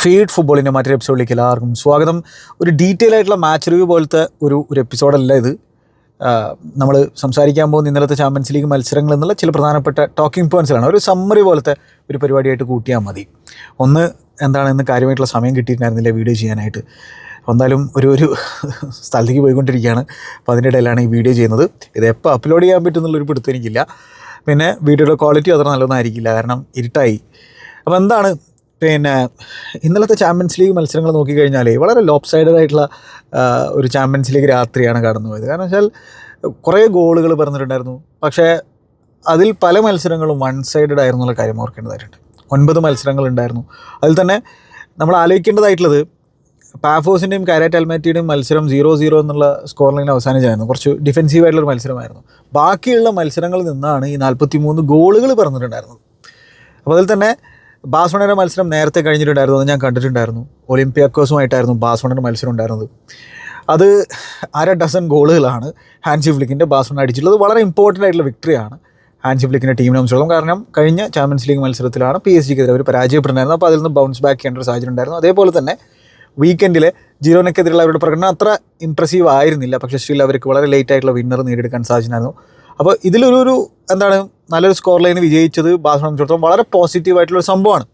Feed ഫുട്ബോളിന്റെ മറ്റൊരു എപ്പിസോഡിലേക്ക് എല്ലാവർക്കും സ്വാഗതം. ഒരു ഡീറ്റെയിൽ ആയിട്ടുള്ള മാച്ച് റിവ്യൂ പോലത്തെ ഒരു ഒരു എപ്പിസോഡല്ല ഇത്. നമ്മൾ സംസാരിക്കാൻ പോകുന്ന ഇന്നലത്തെ ചാമ്പ്യൻസ് ലീഗ് മത്സരങ്ങൾ എന്നുള്ള ചില പ്രധാനപ്പെട്ട ടോക്കിംഗ് പോയിൻസിലാണ് ഒരു സമ്മറി പോലത്തെ ഒരു പരിപാടിയായിട്ട് കൂട്ടിയാൽ മതി. ഒന്ന് എന്താണ് ഇന്ന് കാര്യമായിട്ടുള്ള സമയം കിട്ടിയിട്ടുണ്ടായിരുന്നില്ല വീഡിയോ ചെയ്യാനായിട്ട്. എന്തായാലും ഒരു ഒരു സ്ഥലത്തേക്ക് പോയിക്കൊണ്ടിരിക്കുകയാണ്. അപ്പോൾ അതിന്റെ ഇടയിലാണ് ഈ വീഡിയോ ചെയ്യുന്നത്. ഇത് എപ്പോൾ അപ്ലോഡ് ചെയ്യാൻ പറ്റുമെന്നുള്ളൊരു പിടുത്തം എനിക്കില്ല. പിന്നെ വീഡിയോയുടെ ക്വാളിറ്റി അത്ര നല്ലതായിരിക്കില്ല കാരണം ഇരുട്ടായി. അപ്പോൾ എന്താണ് പിന്നെ ഇന്നലത്തെ ചാമ്പ്യൻസ് ലീഗ് മത്സരങ്ങൾ നോക്കിക്കഴിഞ്ഞാൽ വളരെ ലോപ്പ് സൈഡഡ് ആയിട്ടുള്ള ഒരു ചാമ്പ്യൻസ് ലീഗ് രാത്രിയാണ് കടന്നുപോയത്. കാരണം വെച്ചാൽ കുറേ ഗോളുകൾ പറഞ്ഞിട്ടുണ്ടായിരുന്നു. പക്ഷേ അതിൽ പല മത്സരങ്ങളും വൺ സൈഡഡ് ആയിരുന്നു എന്നുള്ള കാര്യം ഓർക്കേണ്ടതായിട്ടുണ്ട്. ഒൻപത് മത്സരങ്ങൾ ഉണ്ടായിരുന്നു. അതിൽ തന്നെ നമ്മൾ ആലോചിക്കേണ്ടതായിട്ടുള്ളത് പാഫോസിന്റെയും കാരാറ്റ് അൽമാറ്റിയുടെയും മത്സരം സീറോ സീറോ എന്നുള്ള സ്കോർ ലൈനിൽ അവസാനിച്ചായിരുന്നു. കുറച്ച് ഡിഫെൻസീവായിട്ടുള്ളൊരു മത്സരമായിരുന്നു. ബാക്കിയുള്ള മത്സരങ്ങളിൽ നിന്നാണ് ഈ നാൽപ്പത്തി മൂന്ന് ഗോളുകൾ പറഞ്ഞിട്ടുണ്ടായിരുന്നത്. അപ്പോൾ അതിൽ തന്നെ ബാസോണയുടെ മത്സരം നേരത്തെ കഴിഞ്ഞിട്ടുണ്ടായിരുന്നു അത് ഞാൻ കണ്ടിട്ടുണ്ടായിരുന്നു. ഒളിമ്പിയാക്കോസുമായിട്ടായിരുന്നു ബാസോണയുടെ മത്സരം ഉണ്ടായിരുന്നത്. അത് അര ഡസൻ ഗോളുകളാണ് ഹാൻസി ഫ്ലിക്കിന്റെ ബാസോണ അടിച്ചിട്ടുള്ളത്. വളരെ ഇമ്പോർട്ടന്റ് ആയിട്ടുള്ള വിക്ടറിയാണ് ഹാൻസി ഫ്ലിക്കിന്റെ ടീമിനെ സംബന്ധിച്ചോളം കാരണം കഴിഞ്ഞ ചാമ്പ്യൻസ് ലീഗ് മത്സരത്തിലാണ് പി എസ് ജിക്കെതിരെ അവർ പരാജയപ്പെട്ടിട്ടുണ്ടായിരുന്നു അപ്പോൾ അതിൽ നിന്ന് ബൗൺസ് ബാക്ക് ചെയ്യേണ്ട ഒരു സാഹചര്യം ഉണ്ടായിരുന്നു. അതേപോലെ തന്നെ വീക്കെൻഡിലെ ജീറോനക്കെതിരെയുള്ള അവരുടെ പ്രകടനം അത്ര ഇമ്പ്രസീവ് ആയിരുന്നില്ല. പക്ഷേ സ്റ്റിൽ അവർക്ക് വളരെ ലേറ്റ് ആയിട്ടുള്ള വിന്നർ നേടിയെടുക്കാൻ സാധിച്ചിട്ടുണ്ടായിരുന്നു. അപ്പോൾ ഇതിലൊരു ഒരു എന്താണ് നല്ലൊരു സ്കോർ ലൈൻ വിജയിച്ചത് ബാസിനെ വളരെ പോസിറ്റീവായിട്ടുള്ള ഒരു സംഭവമാണ്.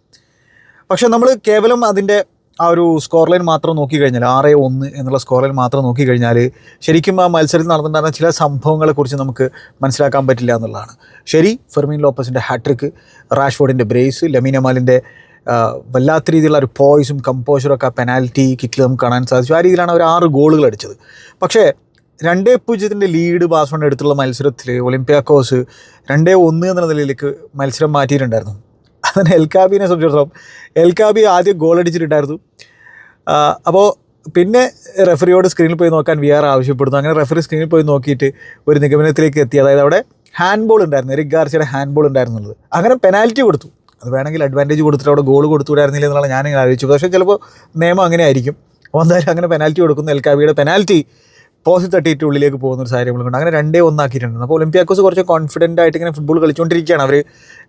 പക്ഷേ നമ്മൾ കേവലം അതിന്റെ ആ ഒരു സ്കോർ ലൈൻ മാത്രം നോക്കിക്കഴിഞ്ഞാൽ ആറ് ഒന്ന് എന്നുള്ള സ്കോർ ലൈൻ മാത്രം നോക്കിക്കഴിഞ്ഞാൽ ശരിക്കും ആ മത്സരത്തിൽ നടന്നിട്ടുണ്ടായിരുന്ന ചില സംഭവങ്ങളെക്കുറിച്ച് നമുക്ക് മനസ്സിലാക്കാൻ പറ്റില്ല എന്നുള്ളതാണ്. ശരി ഫെർമീൻ ലോപ്പസിന്റെ ഹാട്രിക്ക് റാഷ്ഫോർഡിന്റെ ബ്രേസ് ലമീൻ അമാലിന്റെ വല്ലാത്ത രീതിയിലുള്ള ഒരു പോയ്സും കമ്പോഷറും ഒക്കെ പെനാൽറ്റി കിക്കിൽ നമുക്ക് കാണാൻ സാധിച്ചു. ആ രീതിയിലാണ് അവർ ആറ് ഗോളുകൾ അടിച്ചത്. പക്ഷേ രണ്ടേ പൂജ്യത്തിന്റെ ലീഡ് ബാസ്മൺ എടുത്തുള്ള മത്സരത്തിൽ ഒളിമ്പ്യാക്കോസ് രണ്ടേ ഒന്ന് എന്ന നിലയിലേക്ക് മത്സരം മാറ്റിയിട്ടുണ്ടായിരുന്നു. അതിന് എൽകാബിനെ സംബന്ധിച്ചിടത്തോളം എൽകാബി ആദ്യം ഗോൾ അടിച്ചിട്ടുണ്ടായിരുന്നു. അപ്പോൾ പിന്നെ റെഫറിയോട് സ്ക്രീനിൽ പോയി നോക്കാൻ വി ആർ ആവശ്യപ്പെടുന്നു. അങ്ങനെ റെഫറി സ്ക്രീനിൽ പോയി നോക്കിയിട്ട് ഒരു നിഗമനത്തിലേക്ക് എത്തി. അതായത് അവിടെ ഹാൻഡ് ബോൾ ഉണ്ടായിരുന്നു. എരിക് ഗാർസിയുടെ ഹാൻഡ് ബോൾ ഉണ്ടായിരുന്നുള്ളത് അങ്ങനെ പെനാൽറ്റി കൊടുത്തു. അത് വേണമെങ്കിൽ അഡ്വാന്റേജ് കൊടുത്തിട്ട് അവിടെ ഗോൾ കൊടുത്തുവിടായിരുന്നില്ല എന്നുള്ള ഞാനിങ്ങനെ ആലോചിച്ചു പക്ഷേ ചിലപ്പോൾ നിയമം അങ്ങനെ ആയിരിക്കും അപ്പോൾ എന്തായാലും അങ്ങനെ പെനാൽറ്റി കൊടുക്കുന്നു. എൽകാബിയുടെ പെനാൽറ്റി പോസ്റ്റ് തട്ടിയിട്ട് ഉള്ളിലേക്ക് പോകുന്ന ഒരു സാഹചര്യം നമ്മളുണ്ട് അങ്ങനെ രണ്ടേ ഒന്നാക്കിയിട്ടുണ്ട്. അപ്പോൾ ഒളിമ്പിയാക്കോസ് കുറച്ച് കോൺഫിഡന്റ് ആയിട്ട് ഇങ്ങനെ ഫുട്ബോൾ കളിച്ചുകൊണ്ടിരിക്കുകയാണ് അവർ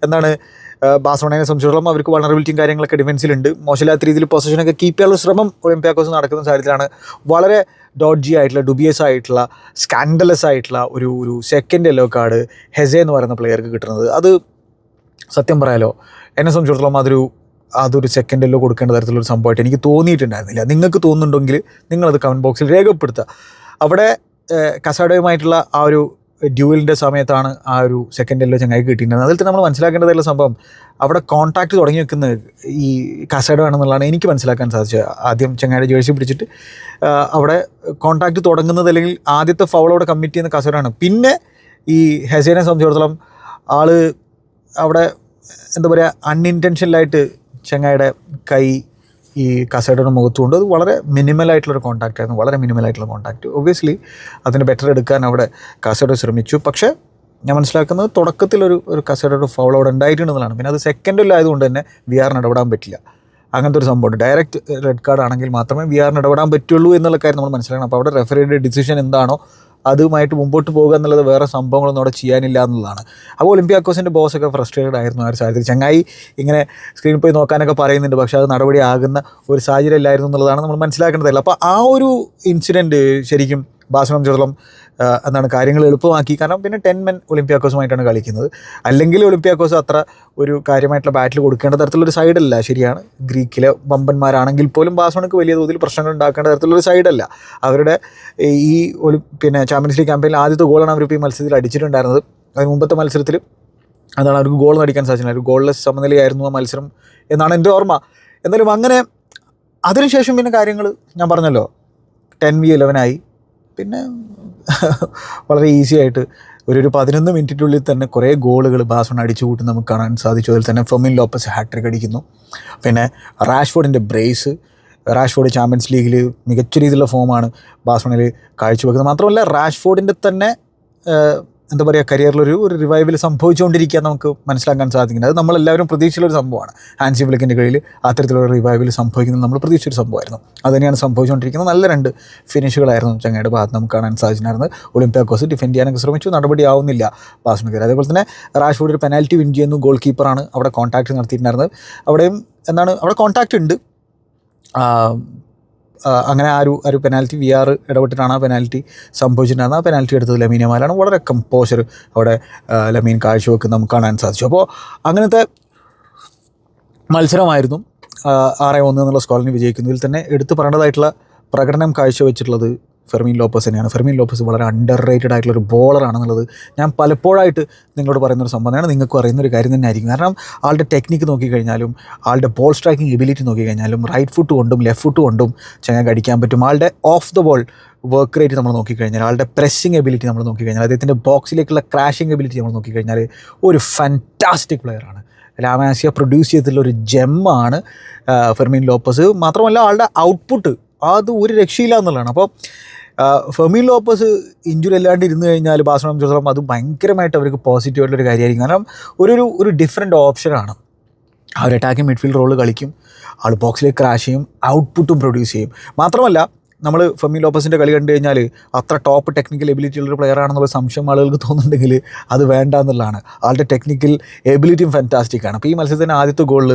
എന്താണ് ബാസോണയെ സംബന്ധിച്ചിടത്തോളം അവർക്ക് വളറബിലിറ്റിയും കാര്യങ്ങളൊക്കെ ഡിഫൻസിലുണ്ട് മോശമില്ലാത്ത രീതിയിൽ പൊസിഷനൊക്കെ കീപ്പ് ചെയ്യാനുള്ള ശ്രമം ഒളിമ്പിയാക്കോസ് നടക്കുന്ന സാഹചര്യത്തിലാണ്. വളരെ ഡോഡ്ജി ആയിട്ടുള്ള ഡുബിയസ് ആയിട്ടുള്ള സ്കാൻഡലസ് ആയിട്ടുള്ള ഒരു ഒരു സെക്കൻഡ് യെല്ലോ കാർഡ് ഹെസെ എന്ന് പറയുന്ന പ്ലെയർക്ക് കിട്ടുന്നത്. അത് സത്യം പറയാലോ എന്നെ സംബന്ധിച്ചിടത്തോളം അതൊരു അതൊരു സെക്കൻഡിലോ കൊടുക്കേണ്ട തരത്തിലൊരു സംഭവമായിട്ട് എനിക്ക് തോന്നിയിട്ടുണ്ടായിരുന്നില്ല. നിങ്ങൾക്ക് തോന്നുന്നുണ്ടെങ്കിൽ നിങ്ങളത് കമന്റ് ബോക്സിൽ രേഖപ്പെടുത്തുക. അവിടെ കസാഡയുമായിട്ടുള്ള ആ ഒരു ഡ്യൂവലിന്റെ സമയത്താണ് ആ ഒരു സെക്കൻഡ് എല്ലോ ചങ്ങായി കിട്ടിയിട്ടുണ്ടായിരുന്നത് അതിൽ തന്നെ നമ്മൾ മനസ്സിലാക്കേണ്ടതായിട്ടുള്ള സംഭവം അവിടെ കോൺടാക്ട് തുടങ്ങി വെക്കുന്ന ഈ കസാഡോ ആണെന്നുള്ളതാണ് എനിക്ക് മനസ്സിലാക്കാൻ സാധിച്ചത്. ആദ്യം ചങ്ങായിയുടെ ജേഴ്സി പിടിച്ചിട്ട് അവിടെ കോൺടാക്ട് തുടങ്ങുന്നത് അല്ലെങ്കിൽ ആദ്യത്തെ ഫൗൾ അവിടെ കമ്മിറ്റ് ചെയ്യുന്ന കസാഡോ ആണ്. പിന്നെ ഈ ഹെസേനെ സംബന്ധിച്ചിടത്തോളം ആൾ അവിടെ എന്താ പറയുക അൺഇന്റൻഷനിലായിട്ട് ചങ്ങായിയുടെ കൈ ഈ കസേഡയുടെ മുഖത്തുകൊണ്ട് അത് വളരെ മിനിമലായിട്ടുള്ളൊരു കോൺടാക്റ്റ് ആയിരുന്നു. വളരെ മിനിമലായിട്ടുള്ള കോൺടാക്റ്റ് ഒബ്വിയസ്ലി അതിന് ബെറ്റർ എടുക്കാൻ അവിടെ കസേഡ ശ്രമിച്ചു. പക്ഷേ ഞാൻ മനസ്സിലാക്കുന്നത് തുടക്കത്തിലൊരു ഒരു കസേഡയുടെ ഫൗൾ അവിടെ ഉണ്ടായിട്ടുണ്ടെന്നാണ് പിന്നെ അത് സെക്കൻഡിലായതുകൊണ്ട് തന്നെ വി ആറിന് ഇടപെടാൻ പറ്റില്ല. അങ്ങനത്തെ ഒരു സംഭവമുണ്ട്. ഡയറക്റ്റ് റെഡ് കാർഡ് ആണെങ്കിൽ മാത്രമേ വി ആറിന് ഇടപെടാൻ പറ്റുള്ളൂ എന്നുള്ള കാര്യം നമ്മൾ മനസ്സിലാക്കണം അപ്പോൾ അവിടെ റെഫറിയുടെ ഡിസിഷൻ എന്താണോ അതുമായിട്ട് മുമ്പോട്ട് പോകുക എന്നുള്ളത് വേറെ സംഭവങ്ങളൊന്നും അവിടെ ചെയ്യാനില്ല എന്നുള്ളതാണ്. അപ്പോൾ ഒളിമ്പിയാക്കോസിന്റെ ബോസൊക്കെ ഫ്രസ്ട്രേറ്റഡ് ആയിരുന്നു ആ ഒരു സാഹചര്യത്തിൽ. ചങ്ങായി ഇങ്ങനെ സ്ക്രീനിൽ പോയി നോക്കാനൊക്കെ പറയുന്നുണ്ട്. പക്ഷേ അത് നടപടി ആകുന്ന ഒരു സാഹചര്യം ഇല്ലായിരുന്നു എന്നുള്ളതാണ് നമ്മൾ മനസ്സിലാക്കേണ്ടതല്ല അപ്പോൾ ആ ഒരു ഇൻസിഡന്റ് ശരിക്കും ബാസിനെ സംബന്ധിച്ചിടത്തോളം ആ, എന്താണ് കാര്യങ്ങൾ എളുപ്പമാക്കി. കാരണം പിന്നെ ടെൻ മെൻ ഒളിമ്പ്യാക്കോസുമായിട്ടാണ് കളിക്കുന്നത്. അല്ലെങ്കിൽ ഒളിമ്പ്യാക്കോസ് അത്ര ഒരു കാര്യമായിട്ടുള്ള ബാറ്റിൽ കൊടുക്കേണ്ട തരത്തിലൊരു സൈഡല്ല ശരിയാണ് ഗ്രീക്കിലെ വമ്പന്മാരാണെങ്കിൽ പോലും ബാസോണക്ക് വലിയ തോതിൽ പ്രശ്നങ്ങൾ ഉണ്ടാക്കേണ്ട തരത്തിലൊരു സൈഡല്ല അവരുടെ ഈ ഒളി പിന്നെ ചാമ്പ്യൻസ് ലീഗ് ക്യാമ്പയിനിൽ ആദ്യത്തെ ഗോളാണ് അവർ ഈ മത്സരത്തിൽ അടിച്ചിട്ടുണ്ടായിരുന്നത്. അതിന് മുമ്പത്തെ മത്സരത്തിൽ അതാണ് അവർക്ക് ഗോൾ നടിക്കാൻ സാധിച്ചില്ല ഒരു ഗോളിലെ സമനിലയായിരുന്നു ആ മത്സരം എന്നാണ് എന്റെ ഓർമ്മ. എന്നാലും അങ്ങനെ അതിനുശേഷം പിന്നെ കാര്യങ്ങൾ ഞാൻ പറഞ്ഞല്ലോ ടെൻ വി ഇലവനായി പിന്നെ വളരെ ഈസി ആയിട്ട് ഒരു ഒരു പതിനൊന്ന് മിനിറ്റിനുള്ളിൽ തന്നെ കുറേ ഗോളുകൾ ബാസോൺ അടിച്ചു കൂട്ടി നമുക്ക് കാണാൻ സാധിച്ചു. അതിൽ തന്നെ ഫെമിൻ ലോപ്പസ് ഹാട്രിക് അടിക്കുന്നു. പിന്നെ റാഷ്ഫോർഡിന്റെ ബ്രേസ്. റാഷ്ഫോർഡ് ചാമ്പ്യൻസ് ലീഗിൽ മികച്ച രീതിയിലുള്ള ഫോമാണ് ബാസോണിൽ കാഴ്ചവെക്കുന്നത്. മാത്രമല്ല റാഷ്ഫോർഡിന്റെ തന്നെ എന്താ പറയുക കരിയറിലൊരു ഒരു റിവൈവൽ സംഭവിച്ചുകൊണ്ടിരിക്കുക നമുക്ക് മനസ്സിലാക്കാൻ സാധിക്കുന്നത് അത് നമ്മളെല്ലാവരും പ്രതീക്ഷിച്ചുള്ളൊരു സംഭവമാണ്. ഹാൻസി വിളിക്കിന്റെ കീഴിൽ അത്തരത്തിലുള്ള റിവൈവൽ സംഭവിക്കുന്നത് നമ്മൾ പ്രതീക്ഷിച്ചൊരു സംഭവമായിരുന്നു. അത് തന്നെയാണ് സംഭവിച്ചുകൊണ്ടിരിക്കുന്നത് നല്ല രണ്ട് ഫിനിഷുകളായിരുന്നു ചങ്ങയുടെ ഭാഗത്ത് നമുക്ക് കാണാൻ സാധിച്ചിട്ടുണ്ടായിരുന്നത്. ഒളിമ്പിയാക്കോസ് ഡിഫെൻഡ് ചെയ്യാനൊക്കെ ശ്രമിച്ചു നടപടി ആവുന്നില്ല. ബാസ്മകർ അതേപോലെ തന്നെ റാഷ്ഫോർഡ് ഒരു പെനാൽറ്റി വിൻ ചെയ്യുന്നു ഗോൾ കീപ്പറാണ് അവിടെ കോൺടാക്ട് നടത്തിയിട്ടുണ്ടായിരുന്നത്. അവിടെയും എന്താണ് അവിടെ കോൺടാക്റ്റ് ഉണ്ട്. അങ്ങനെ ആ ഒരു ഒരു പെനാൽറ്റി വി ആർ ഇടപെട്ടിട്ടാണ് ആ പെനാൽറ്റി സംഭവിച്ചിട്ടുണ്ടായിരുന്നത്. ആ പെനാൽറ്റി എടുത്തത് ലമീൻ യമാലാണ്. വളരെ കമ്പോസർ അവിടെ ലമീൻ കാഴ്ചവെക്കുന്ന നമുക്ക് കാണാൻ സാധിച്ചു. അപ്പോൾ അങ്ങനത്തെ മത്സരമായിരുന്നു ആറ് ഒന്ന് എന്നുള്ള സ്കോറിന് വിജയിക്കുന്നതിൽ തന്നെ. എടുത്തു പറയേണ്ടതായിട്ടുള്ള പ്രകടനം കാഴ്ചവെച്ചിട്ടുള്ളത് ഫെർമീൻ ലോപ്പസ് തന്നെയാണ്. ഫെർമീൻ ലോപ്പസ് വളരെ അണ്ടർ റേറ്റഡ് ആയിട്ടുള്ള ഒരു ബോളറാണെന്നുള്ളത് ഞാൻ പലപ്പോഴായിട്ട് നിങ്ങളോട് പറയുന്നൊരു സംബന്ധമാണ് നിങ്ങൾക്കും അറിയുന്ന ഒരു കാര്യം തന്നെ ആയിരിക്കും കാരണം ആളുടെ ടെക്നിക്ക് നോക്കിക്കഴിഞ്ഞാലും ആളുടെ ബോൾ സ്ട്രൈക്കിംഗ് എബിലിറ്റി നോക്കിക്കഴിഞ്ഞാലും റൈറ്റ് ഫുട്ട് കൊണ്ടും ലെഫ്റ്റ് ഫുട്ട് കൊണ്ടും ചങ്ങാൻ അടിക്കാൻ പറ്റും. ആളുടെ off the ball work rate നമ്മൾ നോക്കിക്കഴിഞ്ഞാൽ ആളുടെ പ്രസ്സിങ് എബിലിറ്റി നമ്മൾ നോക്കിക്കഴിഞ്ഞാൽ അദ്ദേഹത്തിന്റെ ബോക്സിലേക്കുള്ള ക്രാഷിംഗ് എബിലിറ്റി നമ്മൾ നോക്കിക്കഴിഞ്ഞാൽ ഒരു ഫാന്റാസ്റ്റിക് പ്ലെയറാണ് ലാമാസിയ പ്രൊഡ്യൂസ് ചെയ്തിട്ടുള്ള ഒരു ജെമ്മാണ് ഫെർമീൻ ലോപ്പസ്. മാത്രമല്ല ആളുടെ ഔട്ട്പുട്ട് അത് ഒരു രക്ഷയില്ല എന്നുള്ളതാണ്. അപ്പോൾ ഫെമി ലോപ്പസ് ഇഞ്ചുറി അല്ലാണ്ട് ഇരുന്ന് കഴിഞ്ഞാൽ ബാഴ്സലോണ സംബന്ധിച്ചിടത്തോളം അത് ഭയങ്കരമായിട്ട് അവർക്ക് പോസിറ്റീവായിട്ടുള്ളൊരു കാര്യമായിരിക്കും. കാരണം ഒരു ഒരു ഡിഫറെന്റ് ഓപ്ഷനാണ് ഒരു അറ്റാക്കിംഗ് മിഡ്ഫീൽഡ് റോൾ കളിക്കും. ആൾ ബോക്സിലേക്ക് ക്രാഷ് ചെയ്യും. ഔട്ട്പുട്ടും പ്രൊഡ്യൂസ് ചെയ്യും. മാത്രമല്ല നമ്മൾ ഫെമി ലോപ്പസിന്റെ കളി കണ്ടു കഴിഞ്ഞാൽ അത്ര ടോപ്പ് ടെക്നിക്കൽ എബിലിറ്റി ഉള്ളൊരു പ്ലെയർ ആണെന്നുള്ള സംശയം ആളുകൾക്ക് തോന്നുന്നുണ്ടെങ്കിൽ അത് വേണ്ട എന്നുള്ളതാണ്. ആളുടെ ടെക്നിക്കൽ എബിലിറ്റിയും ഫാന്റാസ്റ്റിക് ആണ്. അപ്പോൾ ഈ മത്സരത്തിന്റെ ആദ്യത്തെ ഗോളിൽ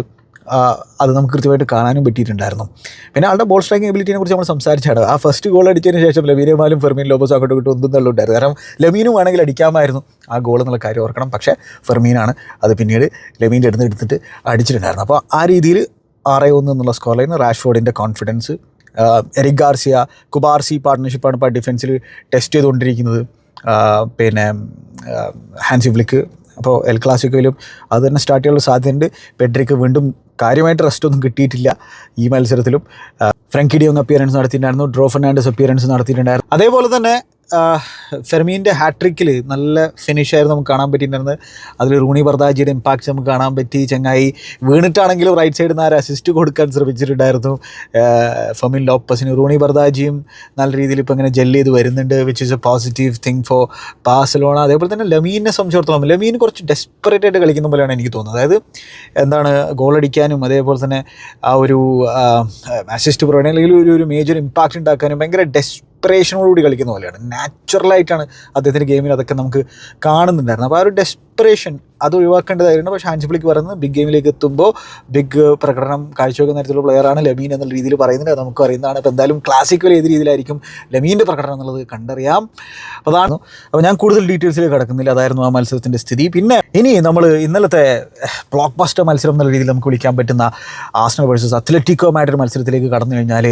അത് നമുക്ക് കൃത്യമായിട്ട് കാണാനും പറ്റിയിട്ടുണ്ടായിരുന്നു. പിന്നെ ആളുടെ ബോൾ സ്ട്രൈക്കിംഗ് എബിലിറ്റിനെ കുറിച്ച് നമ്മൾ സംസാരിച്ചാണ്. ആ ഫസ്റ്റ് ഗോൾ അടിച്ചതിന് ശേഷം ലമീനുമാലും ഫെർമീൻ ലോബോസും അങ്ങോട്ട് ഇങ്ങോട്ട് ഒന്നും തള്ളുണ്ടായിരുന്നു. കാരണം ലമീനും വേണമെങ്കിൽ അടിക്കാമായിരുന്നു ആ ഗോൾ എന്നുള്ള കാര്യം ഓർക്കണം. പക്ഷേ ഫെർമീനാണ് അത് പിന്നീട് ലമീന്റെ അടുത്ത് എടുത്തിട്ട് അടിച്ചിട്ടുണ്ടായിരുന്നു. അപ്പോൾ ആ രീതിയിൽ ആറ് ഒന്ന് എന്നുള്ള സ്കോർ ലൈൻ റാഷ്ഫോർഡിന്റെ കോൺഫിഡൻസ് എറിക് ഗാർസിയ കുബാർസി പാർട്ട്ണർഷിപ്പാണ് ഇപ്പോൾ ഡിഫൻസിൽ ടെസ്റ്റ് ചെയ്തുകൊണ്ടിരിക്കുന്നത്. പിന്നെ ഹാൻസി ഫ്ലിക്ക്. അപ്പോൾ എൽ ക്ലാസിക്കോയിലും അത് തന്നെ സ്റ്റാർട്ട് ചെയ്യാനുള്ള സാധ്യതയുണ്ട്. പെഡ്രിക്ക് വീണ്ടും കാര്യമായിട്ട് റെസ്റ്റ് ഒന്നും കിട്ടിയിട്ടില്ല ഈ മത്സരത്തിലും. ആ, ഫ്രങ്കി ഡിയോങ് അപ്പിയറൻസ് നടത്തിയിട്ടുണ്ടായിരുന്നു. ഡ്രോ ഫെർണാണ്ടസ് അപ്പിയറൻസ് നടത്തിയിട്ടുണ്ടായിരുന്നു. അതേപോലെ തന്നെ ഫെർമീന്റെ ഹാട്രിക്കിൽ നല്ല ഫിനിഷായിരുന്നു നമുക്ക് കാണാൻ പറ്റിയിട്ടുണ്ടായിരുന്നത്. അതിൽ റൂണി ബർദാജിയുടെ ഇമ്പാക്റ്റ് നമുക്ക് കാണാൻ പറ്റി. ചങ്ങായി വീണിട്ടാണെങ്കിലും റൈറ്റ് സൈഡിൽ നിന്ന് ആരും അസിസ്റ്റ് കൊടുക്കാൻ ശ്രമിച്ചിട്ടുണ്ടായിരുന്നു. ഫെമിൻ ലോപ്പസിന് റൂണി ബർദാജിയും നല്ല രീതിയിൽ ഇപ്പോൾ ഇങ്ങനെ ജെല്ല് ചെയ്ത് വരുന്നുണ്ട് which is a positive thing for Barcelona. അതേപോലെ തന്നെ ലമീനെ സംബന്ധിച്ചിടത്തോളം ലമീൻ കുറച്ച് ഡെസ്പറേറ്റ് ആയിട്ട് കളിക്കുന്ന പോലെയാണ് എനിക്ക് തോന്നുന്നത്. അതായത് എന്താണ് ഗോളടിക്കാനും അതേപോലെ തന്നെ ആ ഒരു അസിസ്റ്റ് പ്രൊവൈഡ് അല്ലെങ്കിൽ ഒരു ഒരു മേജർ ഇമ്പാക്റ്റ് ഉണ്ടാക്കാനും ഭയങ്കര ഡെസ്പറേഷനോടുകൂടി കളിക്കുന്ന പോലെയാണ്. നാച്ചുറലായിട്ടാണ് അദ്ദേഹത്തിന്റെ ഗെയിമിൽ അതൊക്കെ നമുക്ക് കാണുന്നുണ്ടായിരുന്നു അപ്പോൾ ആ ഒരു ഡെസ്പറേഷൻ അത് ഒഴിവാക്കേണ്ടതായിരുന്നു. പക്ഷേ ഹാൻസിഫ്ലിക്ക് പറയുന്നത് ബിഗ് ഗെയിമിലേക്ക് എത്തുമ്പോൾ ബിഗ് പ്രകടനം കാഴ്ചവെക്കുന്ന തരത്തിലുള്ള പ്ലെയറാണ് ലമീൻ എന്നുള്ള രീതിയിൽ പറയുന്നത് അത് നമുക്ക് അറിയുന്നതാണ്. അപ്പോൾ എന്തായാലും ക്ലാസിക്കൽ ഏത് രീതിയിലായിരിക്കും ലമീന്റെ പ്രകടനം എന്നുള്ളത് കണ്ടറിയാം. അപ്പോൾ അതാണ്. അപ്പോൾ ഞാൻ കൂടുതൽ ഡീറ്റെയിൽസിലേക്ക് കിടക്കുന്നില്ല. അതായിരുന്നു ആ മത്സരത്തിന്റെ സ്ഥിതി. പിന്നെ ഇനി നമ്മൾ ഇന്നലത്തെ ബ്ലോക്ക് ബസ്റ്റർ മത്സരം എന്നുള്ള രീതിയിൽ നമുക്ക് വിളിക്കാൻ പറ്റുന്ന ആസ്നൽ വേഴ്സസ് അത്ലറ്റിക്കോ മാഡ്രിഡ് മത്സരത്തിലേക്ക് കടന്നു കഴിഞ്ഞാൽ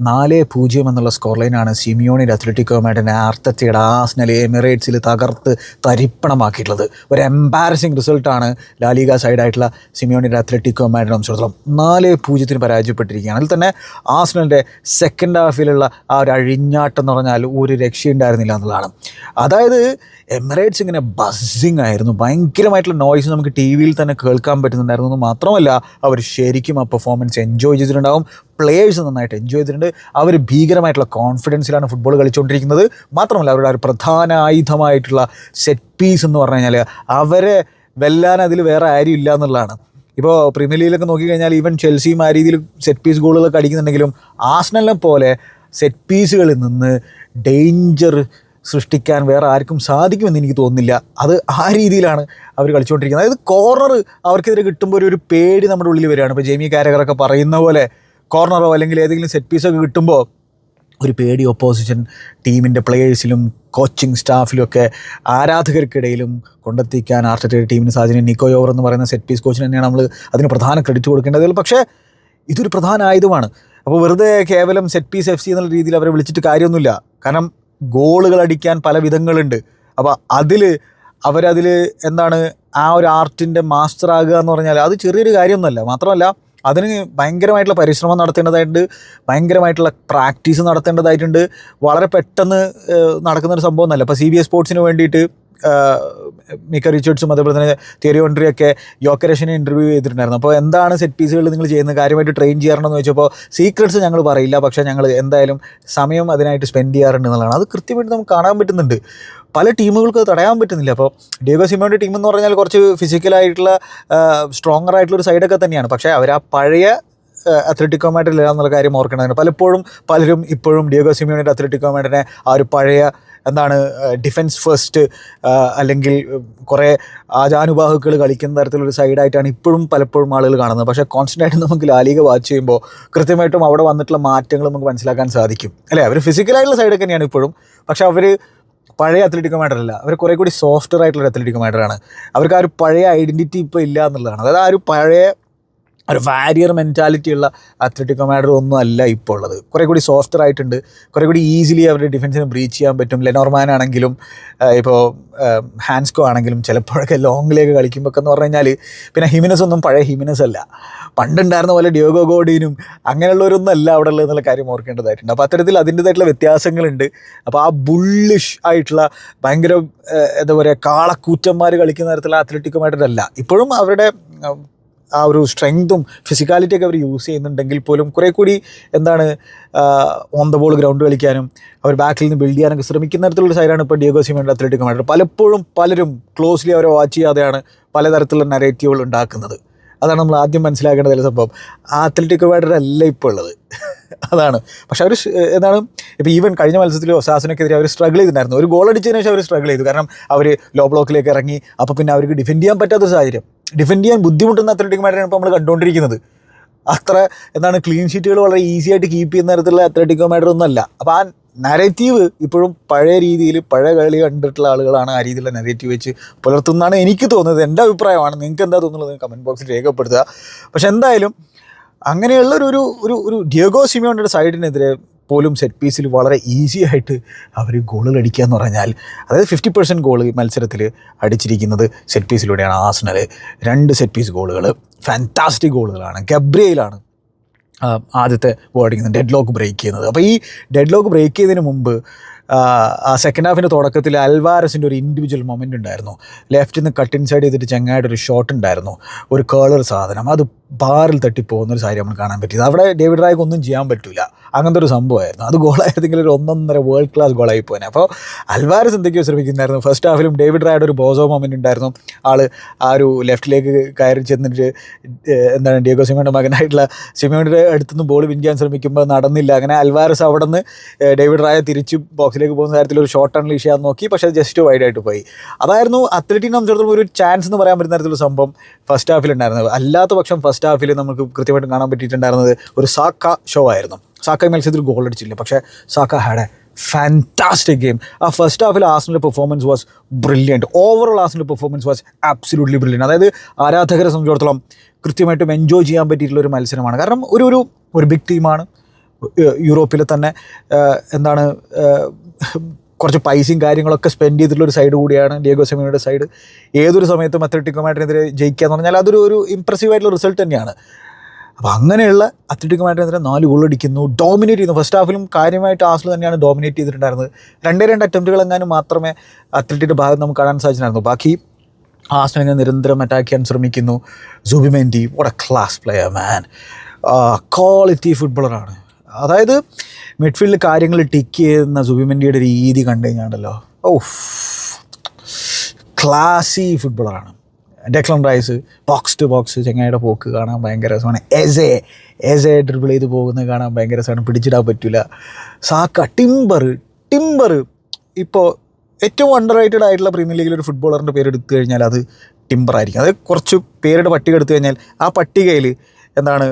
നാല് പൂജ്യം എന്നുള്ള സ്കോർ ലൈനാണ് സിമിയോണിന്റെ അത്ലറ്റിക്കോ മാഡ്രിഡിനെ അർത്ഥത്തിയുടെ ആസ്നൽ എമിറേറ്റ്സിൽ തകർത്ത് തരിപ്പണമാക്കിയിട്ടുള്ളത്. ഒരു എംബാരസിങ് റിസൾട്ടാണ് ലാലിക സൈഡായിട്ടുള്ള സിമിയോണിന്റെ അത്ലറ്റിക്കോ മാഡിനെ സംബന്ധിച്ചിടത്തോളം നാല് പൂജ്യത്തിന് പരാജയപ്പെട്ടിരിക്കുകയാണ്. അതിൽ തന്നെ ആസ്നലിന്റെ സെക്കൻഡ് ഹാഫിലുള്ള ആ ഒരു അഴിഞ്ഞാട്ടം എന്ന് പറഞ്ഞാൽ ഒരു രക്ഷയുണ്ടായിരുന്നില്ല എന്നുള്ളതാണ്. അതായത് എമിറേറ്റ്സ് ഇങ്ങനെ ബസ്സിങ് ആയിരുന്നു. ഭയങ്കരമായിട്ടുള്ള നോയ്സ് നമുക്ക് ടി വിയിൽ തന്നെ കേൾക്കാൻ പറ്റുന്നുണ്ടായിരുന്നു എന്ന് മാത്രമല്ല അവർ ശരിക്കും ആ പെർഫോമൻസ് എൻജോയ് ചെയ്തിട്ടുണ്ടാകും പ്ലേയേഴ്സ് നന്നായിട്ട് എൻജോയ് ചെയ്തിട്ടുണ്ട്. അവർ ഭീകരമായിട്ടുള്ള കോൺഫിഡൻസിലാണ് ഫുട്ബോൾ കളിച്ചുകൊണ്ടിരിക്കുന്നത്. മാത്രമല്ല അവരുടെ ഒരു പ്രധാന ആയുധമായിട്ടുള്ള സെറ്റ് പീസ് എന്ന് പറഞ്ഞു കഴിഞ്ഞാൽ അവരെ വെല്ലാൻ അതിൽ വേറെ ആരും ഇല്ല എന്നുള്ളതാണ്. ഇപ്പോൾ പ്രീമിയർ ലീഗിലൊക്കെ നോക്കിക്കഴിഞ്ഞാൽ ഈവൻ ചെൽസിയും ആ രീതിയിൽ സെറ്റ് പീസ് ഗോളുകളൊക്കെ അടിക്കുന്നുണ്ടെങ്കിലും ആസ്നലിനെ പോലെ സെറ്റ് പീസുകളിൽ നിന്ന് ഡേഞ്ചർ സൃഷ്ടിക്കാൻ വേറെ ആർക്കും സാധിക്കുമെന്ന് എനിക്ക് തോന്നുന്നില്ല. അത് ആ രീതിയിലാണ് അവർ കളിച്ചുകൊണ്ടിരിക്കുന്നത്. അതായത് കോർണർ അവർക്കെതിരെ കിട്ടുമ്പോൾ ഒരു ഒരു പേടി നമ്മുടെ ഉള്ളിൽ വരികയാണ്. ഇപ്പോൾ ജെയിമി കാരകറൊക്കെ പറയുന്ന പോലെ കോർണറോ അല്ലെങ്കിൽ ഏതെങ്കിലും സെറ്റ് പീസൊക്കെ കിട്ടുമ്പോൾ ഒരു പേടി ഓപ്പോസിഷൻ ടീമിന്റെ പ്ലെയേഴ്സിലും കോച്ചിങ് സ്റ്റാഫിലൊക്കെ ആരാധകർക്കിടയിലും കൊണ്ടെത്തിക്കാൻ ആർട്ടറ്റയുടെ ടീമിന് സാഹചര്യം നിക്കോ യോവർ എന്ന് പറയുന്ന സെറ്റ് പീസ് കോച്ചിന് തന്നെയാണ് നമ്മൾ അതിന് പ്രധാന ക്രെഡിറ്റ് കൊടുക്കേണ്ടത്. പക്ഷേ ഇതൊരു പ്രധാന ആയുധമാണ്. അപ്പോൾ വെറുതെ കേവലം സെറ്റ് പീസ് എഫ് സി എന്നുള്ള രീതിയിൽ അവരെ വിളിച്ചിട്ട് കാര്യമൊന്നുമില്ല. കാരണം ഗോളുകൾ അടിക്കാൻ പല വിധങ്ങളുണ്ട്. അപ്പോൾ അതിൽ അവരതിൽ എന്താണ് ആ ഒരു ആർട്ടിന്റെ മാസ്റ്റർ ആകുക എന്ന് പറഞ്ഞാൽ അത് ചെറിയൊരു കാര്യമൊന്നുമല്ല. മാത്രമല്ല അതിന് ഭയങ്കരമായിട്ടുള്ള പരിശ്രമം നടത്തേണ്ടതായിട്ടുണ്ട്. ഭയങ്കരമായിട്ടുള്ള പ്രാക്ടീസ് നടത്തേണ്ടതായിട്ടുണ്ട്. വളരെ പെട്ടെന്ന് നടക്കുന്ന നടക്കുന്നൊരു സംഭവം എന്നല്ല ഇപ്പോൾ സി ബി എസ് സ്പോർട്സിന് വേണ്ടിയിട്ട് മിക്ക റിച്ചേർഡ്സും അതേപോലെ തന്നെ തിയറി ഒൻട്രിയൊക്കെ യോക്കരേഷനെ ഇന്റർവ്യൂ ചെയ്തിട്ടുണ്ടായിരുന്നു. അപ്പോൾ എന്താണ് സെറ്റ് പീസുകൾ നിങ്ങൾ ചെയ്യുന്നത്? കാര്യമായിട്ട് ട്രെയിൻ ചെയ്യാറുണ്ടെന്ന് ചോദിച്ചപ്പോൾ സീക്രട്സ് ഞങ്ങൾ പറയില്ല. പക്ഷേ ഞങ്ങൾ എന്തായാലും സമയം അതിനായിട്ട് സ്പെൻഡ് ചെയ്യാറുണ്ട് എന്നുള്ളതാണ്. അത് കൃത്യമായിട്ട് നമുക്ക് കാണാൻ പറ്റുന്നുണ്ട്. പല ടീമുകൾക്ക് തടയാൻ പറ്റുന്നില്ല. അപ്പോൾ ഡിയോഗോ സിമോന്റെ ടീം എന്ന് പറഞ്ഞാൽ കുറച്ച് ഫിസിക്കലായിട്ടുള്ള സ്ട്രോങ്ങർ ആയിട്ടുള്ള ഒരു സൈഡൊക്കെ തന്നെയാണ്. പക്ഷേ അവർ ആ പഴയ അത്ലറ്റിക്കോ മാഡ്രിഡില്ല എന്നുള്ള കാര്യം ഓർക്കേണ്ടതാണ് പലപ്പോഴും പലരും ഇപ്പോഴും ഡിയോഗോ സിമിയോണിന്റെ അത്ലറ്റിക്കോ മാഡ്രിഡിനെ ആ ഒരു പഴയ എന്താണ് ഡിഫൻസ് ഫസ്റ്റ് അല്ലെങ്കിൽ കുറേ ആചാനുബാഹുക്കൾ കളിക്കുന്ന തരത്തിലൊരു സൈഡായിട്ടാണ് ഇപ്പോഴും പലപ്പോഴും ആളുകൾ കാണുന്നത്. പക്ഷേ കോൺസ്റ്റന്റ് ആയിട്ട് നമുക്ക് ലാലിക വാച്ച് ചെയ്യുമ്പോൾ കൃത്യമായിട്ടും അവിടെ വന്നിട്ടുള്ള മാറ്റങ്ങൾ നമുക്ക് മനസ്സിലാക്കാൻ സാധിക്കും. അല്ലേ? അവർ ഫിസിക്കലായിട്ടുള്ള സൈഡൊക്കെ തന്നെയാണ് ഇപ്പോഴും. പക്ഷേ അവർ പഴയ അത്ലറ്റിക് മാഡറല്ല അവർ കുറേ കൂടി സോഫ്റ്റർ ആയിട്ടുള്ള അത്ലറ്റിക് മാഡറാണ് അവർക്ക് ആ ഒരു പഴയ ഐഡന്റിറ്റി ഇപ്പോൾ ഇല്ല എന്നുള്ളതാണ്. അതായത് ആ ഒരു പഴയ ഒരു വാരിയർ മെന്റാലിറ്റി ഉള്ള അത്ലറ്റിക് മാഡർ ഒന്നും അല്ല ഇപ്പോൾ ഉള്ളത്. കുറേ കൂടി സോഫ്റ്റർ ആയിട്ടുണ്ട്. കുറേ കൂടി ഈസിലി അവരുടെ ഡിഫൻസിനെ ബ്രീച്ച് ചെയ്യാൻ പറ്റും. ലെനോർമാൻ ആണെങ്കിലും ഇപ്പോൾ ഹാൻസ്കോ ആണെങ്കിലും ചിലപ്പോഴൊക്കെ ലോങ്ങിലേക്ക് കളിക്കുമ്പോൾ എന്ന് പറഞ്ഞു കഴിഞ്ഞാൽ പിന്നെ ഹിമിനസ് ഒന്നും പഴയ ഹിമിനസ് അല്ല. പണ്ടുണ്ടായിരുന്ന പോലെ ഡിയോഗോ ഗോഡിനും അങ്ങനെയുള്ളവരൊന്നും അല്ല അവിടെ ഉള്ളത് എന്നുള്ള കാര്യം ഓർക്കേണ്ടതായിട്ടുണ്ട്. അപ്പോൾ അത്തരത്തിൽ അതിന്റെതായിട്ടുള്ള വ്യത്യാസങ്ങളുണ്ട്. അപ്പോൾ ആ ബുള്ളിഷ് ആയിട്ടുള്ള ഭയങ്കര എന്താ പറയുക കാളക്കൂറ്റന്മാർ കളിക്കുന്ന തരത്തിലുള്ള അത്ലറ്റിക്കുമായിട്ടല്ല ഇപ്പോഴും അവരുടെ ആ ഒരു സ്ട്രെങ്തും ഫിസിക്കാലിറ്റി ഒക്കെ അവർ യൂസ് ചെയ്യുന്നുണ്ടെങ്കിൽ പോലും കുറേ കൂടി എന്താണ് ഓൺ ദ ബോൾ ഗ്രൗണ്ട് കളിക്കാനും അവർ ബാക്കിൽ നിന്ന് ബിൽഡ് ചെയ്യാനൊക്കെ ശ്രമിക്കുന്ന തരത്തിലുള്ള സൈഡാണ് ഇപ്പോൾ ഡിയോഗോ സിമേന്റെ അത്ലറ്റിക് മാഡർ പലപ്പോഴും പലരും ക്ലോസ്ലി അവരെ വാച്ച് ചെയ്യാതെയാണ് പലതരത്തിലുള്ള നരേറ്റീവുകൾ ഉണ്ടാക്കുന്നത്. അതാണ് നമ്മൾ ആദ്യം മനസ്സിലാക്കേണ്ട ചില സംഭവം. അത്ലറ്റിക് അല്ല ഇപ്പോൾ ഉള്ളത്. അതാണ്. പക്ഷെ അവർ എന്താണ് ഇപ്പോൾ ഈവൻ കഴിഞ്ഞ മത്സരത്തിൽ ഒസാസിനൊക്കെതിരെ അവർ സ്ട്രഗിൾ ചെയ്തിട്ടുണ്ടായിരുന്നു ഒരു ഗോൾ അടിച്ചതിന് ശേഷം അവർ സ്ട്രഗിൾ ചെയ്തു. കാരണം അവർ ലോ ബ്ലോക്കിലേക്ക് ഇറങ്ങി. അപ്പോൾ പിന്നെ അവർക്ക് ഡിഫെൻഡ് ചെയ്യാൻ പറ്റാത്ത സാഹചര്യം. ഡിഫെൻഡ് ചെയ്യാൻ ബുദ്ധിമുട്ടുന്ന അത്ലറ്റിക് മാഡറാണ് ഇപ്പോൾ നമ്മൾ കണ്ടുകൊണ്ടിരിക്കുന്നത്. അത്ര എന്താണ് ക്ലീൻ ഷീറ്റുകൾ വളരെ ഈസി ആയിട്ട് കീപ്പ് ചെയ്യുന്ന തരത്തിലുള്ള അത്ലറ്റിക്കോ മാഡർ ഒന്നുമല്ല. അപ്പോൾ ആ നരേറ്റീവ് ഇപ്പോഴും പഴയ രീതിയിൽ പഴയ കളി കണ്ടിട്ടുള്ള ആളുകളാണ് ആ രീതിയിലുള്ള നരേറ്റീവ് വെച്ച് പുലർത്തുന്നതാണ് എനിക്ക് തോന്നുന്നത്. എന്റെ അഭിപ്രായമാണ്. നിങ്ങൾക്ക് എന്താ തോന്നുന്നത്? കമന്റ് ബോക്സിൽ രേഖപ്പെടുത്തുക. പക്ഷെ എന്തായാലും അങ്ങനെയുള്ള ഒരു ഒരു ഒരു ഡിയഗോ സിമിയോണിന്റെ സൈഡിനെതിരെ പോലും സെറ്റ് പീസിൽ വളരെ ഈസി ആയിട്ട് അവർ ഗോളുകൾ അടിക്കുക എന്ന് പറഞ്ഞാൽ അതായത് ഫിഫ്റ്റി പെർസെന്റ് ഗോൾ മത്സരത്തിൽ അടിച്ചിരിക്കുന്നത് സെറ്റ് പീസിലൂടെയാണ് ആസ്നൽ രണ്ട് സെറ്റ് പീസ് ഗോളുകൾ ഫാന്റാസ്റ്റിക് ഗോളുകളാണ് ഗബ്രിയയിലാണ് ആദ്യത്തെ വേർഡിങ് ഡെഡ് ലോക്ക് ബ്രേക്ക് ചെയ്യുന്നത്. അപ്പോൾ ഈ ഡെഡ് ലോക്ക് ബ്രേക്ക് ചെയ്തതിന് മുമ്പ് ആ, സെക്കൻഡ് ഹാഫിന്റെ തുടക്കത്തിൽ അൽവാരസിന്റെ ഒരു ഇൻഡിവിജ്വൽ മൊമെന്റ് ഉണ്ടായിരുന്നു. ലെഫ്റ്റിൽ നിന്ന് കട്ട് ഇൻസൈഡ് ചെയ്തിട്ട് ചങ്ങായിട്ട് ഒരു ഷോട്ട് ഉണ്ടായിരുന്നു. ഒരു കേളർ സാധനം. അത് ബാറിൽ തട്ടിപ്പോകുന്ന ഒരു സാരി നമ്മൾ കാണാൻ പറ്റിയത് അവിടെ ഡേവിഡ് റായ്ക്ക് ഒന്നും ചെയ്യാൻ പറ്റില്ല അങ്ങനത്തെ ഒരു സംഭവമായിരുന്നു. അത് ഗോളായിരുന്നെങ്കിൽ ഒരു ഒന്നൊന്നര വേൾഡ് ക്ലാസ് ഗോളായി പോകാൻ അപ്പോൾ അൽവാരസ് എന്തൊക്കെയോ ശ്രമിക്കുന്നായിരുന്നു ഫസ്റ്റ് ഹാഫിലും ഡേവിഡ് റായുടെ ഒരു ബോസോ മൊമെന്റ് ഉണ്ടായിരുന്നു. ആൾ ആ ഒരു ലെഫ്റ്റിലേക്ക് കയറി ചെന്നിട്ട് എന്താണ് ഡിയോഗോ സിമോന്റെ മകനായിട്ടുള്ള സിമോണിന്റെ അടുത്തുനിന്ന് ബോൾ വിൻ ചെയ്യാൻ ശ്രമിക്കുമ്പോൾ നടന്നില്ല. അങ്ങനെ അൽവാരസ് അവിടെ നിന്ന് ഡേവിഡ് റായ തിരിച്ച് ബോക്സിലേക്ക് പോകുന്ന കാര്യത്തിൽ ഒരു ഷോർട്ട് അൺലീഷ് ചെയ്യാൻ നോക്കി പക്ഷേ അത് ജസ്റ്റ് വൈഡ് ആയിട്ട് പോയി. അതായിരുന്നു അത്ലറ്റിനെ സംബന്ധിച്ചിടത്തോളം ഒരു ചാൻസ് എന്ന് പറയാൻ പറ്റുന്ന തരത്തിലുള്ള സംഭവം ഫസ്റ്റ് ഹാഫിൽ ഉണ്ടായിരുന്നത്. അല്ലാത്ത പക്ഷം ഫസ്റ്റ് ഹാഫിൽ നമുക്ക് കൃത്യമായിട്ട് കാണാൻ പറ്റിയിട്ടുണ്ടായിരുന്നത് ഒരു സാക്ക ഷോ ആയിരുന്നു. സാക്ക മത്സരത്തിൽ ഗോൾ അടിച്ചില്ല. പക്ഷേ Saka had a fantastic game ആ ഫസ്റ്റ് ഹാഫിൽ ആസിന്റെ പെർഫോമൻസ് വാസ് ബ്രില്യന്റ് ഓവറോൾ ആസിന്റെ പെർഫോമൻസ് വാസ് ആബ്സുലൂട്ട്ലി ബ്രില്യന്റ് അതായത് ആരാധകരെ സംബന്ധിച്ചിടത്തോളം കൃത്യമായിട്ടും എൻജോയ് ചെയ്യാൻ പറ്റിയിട്ടുള്ള ഒരു മത്സരമാണ്. കാരണം ഒരു ഒരു ഒരു ബിഗ് ടീമാണ് യൂറോപ്പിൽ തന്നെ എന്താണ് കുറച്ച് പൈസയും കാര്യങ്ങളൊക്കെ സ്പെൻഡ് ചെയ്തിട്ടുള്ള ഒരു സൈഡ് കൂടിയാണ് ഡിയോഗോ സെമിനയുടെ സൈഡ് ഏതൊരു സമയത്തും അത്ലറ്റിക്കോ മാറ്റിനെതിരെ ജയിക്കുക എന്ന് പറഞ്ഞാൽ അതൊരു ഒരു ഇമ്പ്രസീവ് ആയിട്ടുള്ള റിസൾട്ട് തന്നെയാണ്. അപ്പോൾ അങ്ങനെയുള്ള അത്ലറ്റിക് മാറ്റിനെതിരെ നാല് ഗോളടിക്കുന്നു ഡോമിനേറ്റ് ചെയ്യുന്നു. ഫസ്റ്റ് ഹാഫിലും കാര്യമായിട്ട് ആസ്ലു തന്നെയാണ് ഡോമിനേറ്റ് ചെയ്തിട്ടുണ്ടായിരുന്നത്. രണ്ടേ രണ്ട് അറ്റംപ്റ്റുകൾ എങ്ങാനും മാത്രമേ അത്ലറ്റിന്റെ ഭാഗത്ത് നമുക്ക് കാണാൻ സാധിച്ചിട്ടുണ്ടായിരുന്നു. ബാക്കി ആസ്ലിനെ നിരന്തരം അറ്റാക്ക് ചെയ്യാൻ ശ്രമിക്കുന്നു. Zubimendi what a class player man quality ഫുട്ബോളറാണ് അതായത് മിഡ്ഫീൽഡിൽ കാര്യങ്ങൾ ടിക്ക് ചെയ്യുന്ന സുബിമെന്റിയുടെ രീതി കണ്ടു കഴിഞ്ഞാണ്ടല്ലോ. ഓ classy ഫുട്ബോളറാണ് Declan Rice box to box ചെങ്ങായിയുടെ പോക്ക് കാണാൻ ഭയങ്കര രസമാണ്. എസെ എസെ ഡ്രിബിൾ ചെയ്ത് പോകുന്നത് കാണാൻ ഭയങ്കര രസമാണ്. പിടിച്ചിടാൻ പറ്റില്ല സാക്ക ടിംബർ ടിംബർ ഇപ്പോൾ ഏറ്റവും അണ്ടർ റൈറ്റഡ് ആയിട്ടുള്ള പ്രീമിയർ ലീഗിൽ ഒരു ഫുട്ബോളറിന്റെ പേര് എടുത്തു കഴിഞ്ഞാൽ അത് ടിംബർ ആയിരിക്കും. അത് കുറച്ച് പേരുടെ പട്ടിക എടുത്തു കഴിഞ്ഞാൽ ആ പട്ടികയിൽ എന്താണ്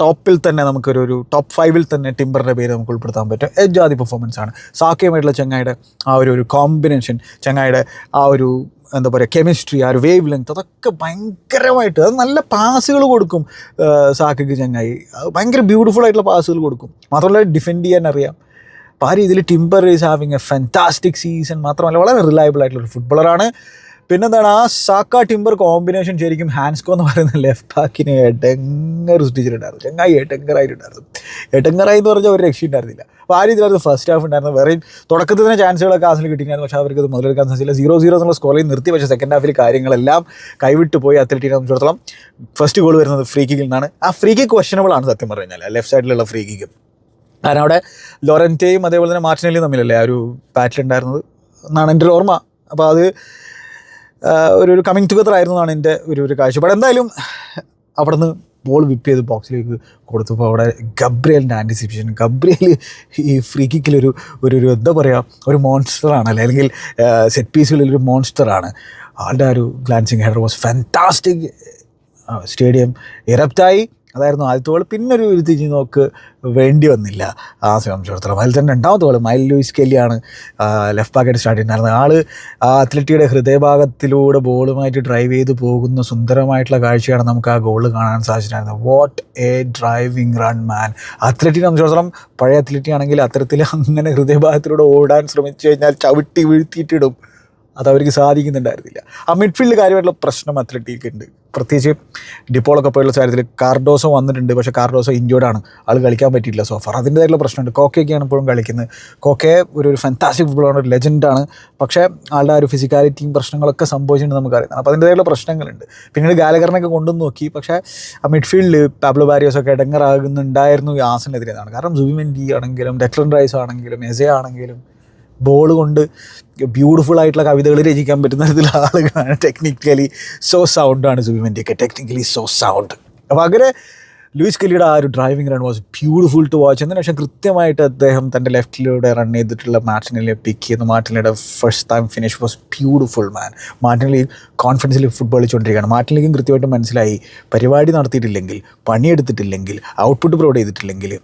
ടോപ്പിൽ തന്നെ നമുക്കൊരു ഒരു ടോപ്പ് ഫൈവിൽ തന്നെ ടിംബറിന്റെ പേര് നമുക്ക് ഉൾപ്പെടുത്താൻ പറ്റും. എജാതി പെർഫോമൻസ് ആണ്. സാക്കിയുമായിട്ടുള്ള ചങ്ങായിയുടെ ആ ഒരു ഒരു കോമ്പിനേഷൻ ചെങ്ങായുടെ ആ ഒരു എന്താ പറയുക കെമിസ്ട്രി ആ ഒരു വേവ് ലെങ്ത് അതൊക്കെ ഭയങ്കരമായിട്ട് അത് നല്ല പാസുകൾ കൊടുക്കും സാക്കിക്ക് ചെങ്ങായി. ഭയങ്കര ബ്യൂട്ടിഫുൾ ആയിട്ടുള്ള പാസുകൾ കൊടുക്കും. മാത്രമല്ല ഡിഫെൻഡ് ചെയ്യാൻ അറിയാം. അപ്പോൾ ആ രീതിയിൽ Timber is having a fantastic season മാത്രമല്ല വളരെ റിലയബിൾ ആയിട്ടുള്ള ഒരു ഫുട്ബോളറാണ് പിന്നെന്താണ് ആ സാക്ക ടിമ്പർ കോമ്പിനേഷൻ ശരിക്കും ഹാൻസ്കോ എന്ന് പറയുന്ന ലെഫ്റ്റ് ബാക്കിനെ എടങ്ങർ സൃഷ്ടിച്ചിട്ടുണ്ടായിരുന്നു. ചങ്ങായി എടങ്ങറായിട്ടുണ്ടായിരുന്നു. എടങ്ങറായി എന്ന് പറഞ്ഞാൽ ഒരു രക്ഷയുണ്ടായിരുന്നില്ല അപ്പോൾ ആ രീതിയിലായിരുന്നു ഫസ്റ്റ് ഹാഫ് ഉണ്ടായിരുന്നു വേറെ തുടക്കത്തിൽ തന്നെ ചാൻസുകളൊക്കെ ആസിൽ കിട്ടിയിരുന്നു പക്ഷേ അവർക്ക് അത് മുതലെടുക്കാൻ സാധിച്ചില്ല. സീറോ സീറോ എന്നുള്ള സ്കോറിൽ നിർത്തി. പക്ഷേ സെക്കൻഡ് ഹാഫിൽ കാര്യങ്ങളെല്ലാം കൈവിട്ട് പോയി അത്ലറ്റിനെ സംബന്ധിച്ചിടത്തോളം ഫസ്റ്റ് ഗോൾ വരുന്നത് ഫ്രീ കിക്കിൽ നിന്നാണ്. ആ ഫ്രീ കിക്ക് ക്വസ്റ്റനബിൾ ആണ് സത്യം പറഞ്ഞു കഴിഞ്ഞാൽ ലെഫ്റ്റ് സൈഡിലുള്ള ഫ്രീ കിക്ക് കാരണം അവിടെ ലോറന്റേയും അതേപോലെ തന്നെ മാർട്ടിനെല്ലിയും തമ്മിലല്ലേ ആ ഒരു ബാറ്റിലുണ്ടായിരുന്നത് എന്നാണ് എന്റെ ഒരു ഓർമ്മ. അപ്പോൾ അത് ഒരു ഒരു കമ്മിങ് ടുഗദർ എന്നാണ് എന്റെ ഒരു ഒരു കാഴ്ചപ്പാട് എന്തായാലും അവിടുന്ന് ബോൾ വിപ്പ് ചെയ്ത് ബോക്സിലേക്ക് കൊടുത്തപ്പോൾ അവിടെ ഗബ്രിയലിന്റെ ആന്റിസിപ്പേഷൻ ഗബ്രിയൽ ഈ ഫ്രീ കിക്കിലൊരു ഒരു ഒരു എന്താ പറയുക ഒരു മോൺസ്റ്ററാണ് അല്ലേ അല്ലെങ്കിൽ സെറ്റ് പീസുകളിൽ ഒരു മോൺസ്റ്ററാണ് ആളുടെ ഒരു glancing header was fantastic stadium ഇറപ്റ്റായി അതായിരുന്നു ആദ്യത്തെ ഗോൾ പിന്നെ ഒരു തിരിഞ്ഞ് നോക്ക് വേണ്ടി വന്നില്ല. ആ സംബന്ധിച്ചിടത്തോളം അതിൽ തന്നെ രണ്ടാമത്തെ ഗോൾ മൈൽ ലൂയിസ് കെല്ലിയാണ് ലെഫ്റ്റ് ബാക്കായിട്ട് സ്റ്റാർട്ട് ചെയ്യുന്നുണ്ടായിരുന്നത് ആൾ അത്ലറ്റിയുടെ ഹൃദയഭാഗത്തിലൂടെ ബോളുമായിട്ട് ഡ്രൈവ് ചെയ്ത് പോകുന്ന സുന്ദരമായിട്ടുള്ള കാഴ്ചയാണ് നമുക്ക് ആ ഗോൾ കാണാൻ സാധിച്ചിട്ടുണ്ടായിരുന്നത്. What a driving run man അത്ലറ്റിനെ സംബന്ധിച്ചിടത്തോളം പഴയ അത്ലറ്റി ആണെങ്കിൽ അത്തരത്തിൽ അങ്ങനെ ഹൃദയഭാഗത്തിലൂടെ ഓടാൻ ശ്രമിച്ചു കഴിഞ്ഞാൽ ചവിട്ടി വീഴ്ത്തിയിട്ടിടും. അത് അവർക്ക് സാധിക്കുന്നുണ്ടായിരുന്നില്ല. ആ മിഡ്ഫീൽഡ് കാര്യമായിട്ടുള്ള പ്രശ്നം അത്ലറ്റിക്ക് ഉണ്ട് പ്രത്യേകിച്ച് ഡിപ്പോളൊക്കെ പോയുള്ള കാര്യത്തിൽ കാർഡോസോ വന്നിട്ടുണ്ട്. പക്ഷേ കാർഡോസോ ഇഞ്ചോർഡാണ് ആൾ കളിക്കാൻ പറ്റിയില്ല സോഫർ അതിന്റെതായിട്ടുള്ള പ്രശ്നമുണ്ട്. കോക്കയൊക്കെയാണ് ഇപ്പോഴും കളിക്കുന്നത്. കോക്കെ ഒരു ഒരു ഫാന്റാസ്റ്റിക് ഫുട്ബോളാണ് ഒരു ലെജൻഡാണ് പക്ഷേ ആളുടെ ആ ഒരു ഫിസിക്കാലിറ്റിയും പ്രശ്നങ്ങളൊക്കെ സംഭവിച്ചിട്ടുണ്ട് നമുക്കറിയാം. അപ്പോൾ അതിന്റെതായിട്ടുള്ള പ്രശ്നങ്ങളുണ്ട്. പിന്നീട് ഗാലകറിനൊക്കെ കൊണ്ടുവന്ന് നോക്കി. പക്ഷേ ആ മിഡ്ഫീൽഡിൽ പാബ്ലോ ബാരിയോസൊക്കെ ഇടങ്ങറാകുന്നുണ്ടായിരുന്നു യാസിനെതിരെയാണ് കാരണം ജുബിമെൻഡി ആണെങ്കിലും ഡെക്ലൻ റൈസ് ആണെങ്കിലും എസെ ആണെങ്കിലും ബോൾ കൊണ്ട് ബ്യൂട്ടിഫുൾ ആയിട്ടുള്ള കവിതകൾ രചിക്കാൻ പറ്റുന്ന തരത്തിലുള്ള ആളുകളാണ് ടെക്നിക്കലി സോ സൗണ്ടാണ് സുബിമെന്റെയൊക്കെ ടെക്നിക്കലി സോ സൗണ്ട് അപ്പോൾ അങ്ങനെ ലൂയിസ് കെല്ലിയുടെ ആ ഒരു driving run was beautiful to watch എന്നതിന് ശേഷം കൃത്യമായിട്ട് അദ്ദേഹം തന്റെ ലെഫ്റ്റിലൂടെ റൺ ചെയ്തിട്ടുള്ള മാർട്ടിനിലെ പിക്ക് ചെയ്യുന്ന മാർട്ടിനിയുടെ first time finish was beautiful man Martinelli കോൺഫിഡൻസിൽ football കളിച്ചുകൊണ്ടിരിക്കുകയാണ്. മാർട്ടിനിലേക്കും കൃത്യമായിട്ട് മനസ്സിലായി. പരിപാടി നടത്തിയിട്ടില്ലെങ്കിൽ പണിയെടുത്തിട്ടില്ലെങ്കിൽ ഔട്ട്പുട്ട് പ്രൊവൈഡ് ചെയ്തിട്ടില്ലെങ്കിൽ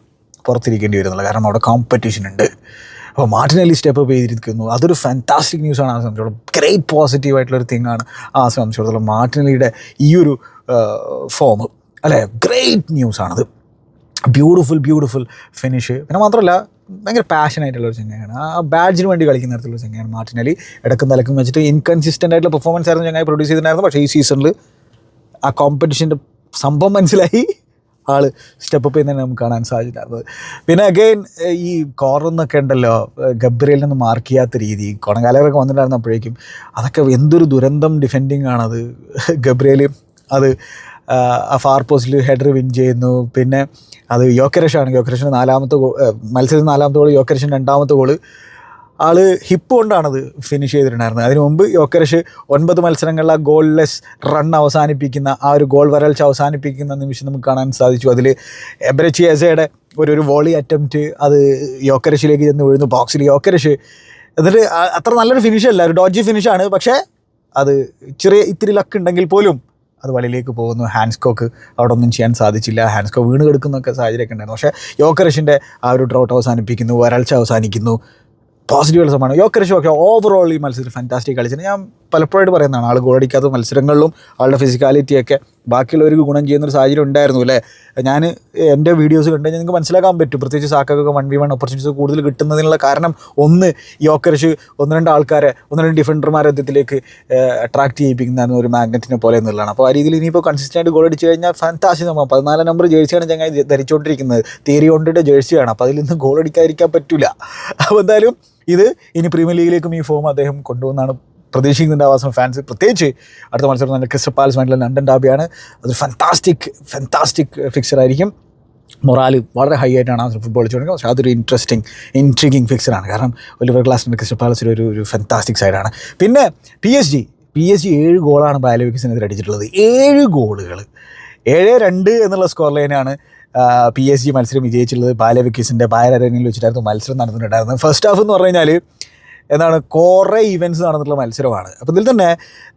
പുറത്തിരിക്കേണ്ടി വരുന്നുള്ളൂ കാരണം അവിടെ കോമ്പറ്റീഷൻ ഉണ്ട്. അപ്പോൾ മാർട്ടിനലി സ്റ്റെപ്പ് അപ്പ് ചെയ്തിരിക്കുന്നു. അതൊരു ഫാന്റാസ്റ്റിക് ന്യൂസാണ് ആ സംബന്ധിച്ചോളം ഗ്രേറ്റ് പോസിറ്റീവ് ആയിട്ടുള്ളൊരു തിങ്ങാണ് ആ സംബന്ധിച്ചിടത്തോളം മാർട്ടിനലിയുടെ ഈ ഒരു ഫോം അല്ലേ? ഗ്രേറ്റ് ന്യൂസ് ന്യൂസാണത് ബ്യൂട്ടിഫുൾ ബ്യൂട്ടിഫുൾ ഫിനിഷ് പിന്നെ മാത്രമല്ല ഭയങ്കര പാഷനായിട്ടുള്ള ഒരു ചങ്ങയാണ് ആ ബാഡ്ജിന് വേണ്ടി കളിക്കുന്ന തരത്തിലുള്ള ചങ്ങയാണ് മാർട്ടിനലി ഇടക്കും തലക്കും വെച്ചിട്ട് ഇൻകൺസിസ്റ്റന്റ് ആയിട്ടുള്ള പെർഫോമൻസ് ആയിരുന്നു ചങ്ങായി പ്രൊഡ്യൂസ് ചെയ്തിട്ടുണ്ടായിരുന്നു പക്ഷേ ഈ സീസണിൽ ആ കോമ്പറ്റീഷന്റെ സംഭവം മനസ്സിലായി. ആൾ സ്റ്റെപ്പ് അപ്പ് ചെയ്യുന്നതിന് നമുക്ക് കാണാൻ സാധിച്ചിട്ടുണ്ടായിരുന്നത് പിന്നെ അഗെയിൻ ഈ കോർന്നൊക്കെ ഉണ്ടല്ലോ ഗബ്രിയിൽ നിന്ന് മാർക്ക് ചെയ്യാത്ത രീതി കൊണകാലൊക്കെ വന്നിട്ടുണ്ടായിരുന്നപ്പോഴേക്കും അതൊക്കെ എന്തൊരു ദുരന്തം ഡിഫെൻഡിങ് ആണത്. ഗബ്രിയേൽ അത് ആ ഫാർ പോസ്റ്റിൽ ഹെഡർ വിൻ ചെയ്യുന്നു. പിന്നെ അത് യോക്കരഷാണ് യോക്കരഷിന്റെ നാലാമത്തെ മത്സരത്തിൽ നാലാമത്തെ ഗോൾ യോക്കരഷൻ രണ്ടാമത്തെ ഗോൾ ആൾ ഹിപ്പ് കൊണ്ടാണത് ഫിനിഷ് ചെയ്തിട്ടുണ്ടായിരുന്നത്. അതിനു മുമ്പ് യോക്കരഷ് ഒൻപത് മത്സരങ്ങളിൽ ആ ഗോൾലെസ് റൺ അവസാനിപ്പിക്കുന്ന ആ ഒരു ഗോൾ വരൾച്ച അവസാനിപ്പിക്കുന്ന നിമിഷം നമുക്ക് കാണാൻ സാധിച്ചു. അതിൽ എബരച്ചി എസയുടെ ഒരു ഒരു വോളി അറ്റംപ്റ്റ് അത് യോക്കരഷിലേക്ക് ചെന്ന് വീഴുന്നു. ബോക്സിൽ യോക്കരഷ് എന്നിട്ട് അത്ര നല്ലൊരു ഫിനിഷ് അല്ല ഒരു ഡോജി ഫിനിഷാണ് പക്ഷേ അത് ചെറിയ ഇത്തിരി ലക്ക് ഉണ്ടെങ്കിൽ പോലും അത് വലയിലേക്ക് പോകുന്നു. ഹാൻസ്കോക്ക് അവിടെ ഒന്നും ചെയ്യാൻ സാധിച്ചില്ല. ഹാൻസ്കോക്ക് വീണ് കിടക്കുന്നൊക്കെ സാഹചര്യമൊക്കെ ഉണ്ടായിരുന്നു. പക്ഷേ യോക്കരഷിന്റെ ആ ഒരു ഡ്രോട്ട് അവസാനിപ്പിക്കുന്നു വരൾച്ച അവസാനിക്കുന്നു. പോസിറ്റീവ് സമാണ് യോക്കരഷ് ഒക്കെ ഓവറോൾ ഈ മത്സരം ഫാന്റാസ്റ്റിക് കളിച്ചത് ഞാൻ പലപ്പോഴായിട്ട് പറയുന്നതാണ് ആൾ ഗോളടിക്കാത്ത മത്സരങ്ങളിലും ആളുടെ ഫിസിക്കാലിറ്റിയൊക്കെ ബാക്കിയുള്ളവർക്ക് ഗുണം ചെയ്യുന്ന ഒരു സാഹചര്യം ഉണ്ടായിരുന്നു അല്ലേ? ഞാൻ എന്റെ വീഡിയോസ് കണ്ടു കഴിഞ്ഞാൽ നിങ്ങൾക്ക് മനസ്സിലാക്കാൻ പറ്റും. പ്രത്യേകിച്ച് സാക്കൊക്കെ വൺ വി വൺ ഓപ്പർച്യൂണിറ്റീസ് കൂടുതൽ കിട്ടുന്നതിനുള്ള കാരണം ഒന്ന് യോക്കരഷ് ഒന്ന് രണ്ട് ആൾക്കാരെ ഒന്ന് രണ്ട് ഡിഫൻഡർമാരെ അദ്ദേഹത്തിലേക്ക് അട്രാക്ട് ചെയ്യിപ്പിക്കുന്ന ഒരു മാഗ്നറ്റിനെ പോലെ എന്നുള്ളതാണ്. അപ്പോൾ ആ രീതിയിൽ ഇനിയിപ്പോൾ കൺസിസ്റ്റന്റ് ഗോൾ അടിച്ച് കഴിഞ്ഞാൽ ഫാന്റാസി നമ്മൾ പതിനാലാം നമ്പർ ജേഴ്സിയാണ് ചങ്ങായി ധരിച്ചുകൊണ്ടിരിക്കുന്നത്. തീരി കൊണ്ടിട്ട് ജേഴ്സിയാണ് അപ്പോൾ അതിൽ നിന്ന് ഗോൾ അടിക്കാതിരിക്കാൻ പറ്റില്ല. അപ്പോൾ എന്തായാലും ഇത് ഇനി പ്രീമിയർ ലീഗിലേക്കും ഈ ഫോം അദ്ദേഹം കൊണ്ടുവന്നാണ് പ്രതീക്ഷിക്കുന്നുണ്ട് ആവാസം ഫാൻസ് പ്രത്യേകിച്ച് അടുത്ത മത്സരം നല്ല ക്രിസ്റ്റൽ പാലസ് ആയിട്ടുള്ള ലണ്ടൻ ഡാബിയാണ് അതൊരു ഫാന്റാസ്റ്റിക് ഫാന്റാസ്റ്റിക് ഫിക്സർ ആയിരിക്കും. മൊറാൽ വളരെ ഹൈ ആയിട്ടാണ് ആ ഫുട്ബോൾ കളിച്ചുകൊണ്ടിരിക്കുന്നത് പക്ഷേ അതൊരു ഇൻട്രസ്റ്റിംഗ് ഇൻട്രിഗിങ് ഫിക്സറാണ് കാരണം ഒലിവർ ക്ലാസിന്റെ ക്രിസ്റ്റൽ പാലസിൽ ഒരു ഒരു ഫാന്റാസ്റ്റിക് സൈഡാണ് പിന്നെ P S G P S G ഏഴ് ഗോളാണ് ബാലോവിക്സിനെതിരെ അടിച്ചിട്ടുള്ളത്. ഏഴ് ഗോളുകൾ ഏഴ് രണ്ട് എന്നുള്ള സ്കോർ ലൈനാണ് പി എസ് ജി മത്സരം വിജയിച്ചിട്ടുള്ളത്. ബാലവിക്കീസിന്റെ ബായർ അരനിൽ വെച്ചിട്ടായിരുന്നു മത്സരം നടന്നിട്ടുണ്ടായിരുന്നത്. ഫസ്റ്റ് ഹാഫ് എന്ന് പറഞ്ഞു കഴിഞ്ഞാൽ എന്താണ് കുറേ ഇവന്റ്സ് നടന്നിട്ടുള്ള മത്സരമാണ്. അപ്പോൾ ഇതിൽ തന്നെ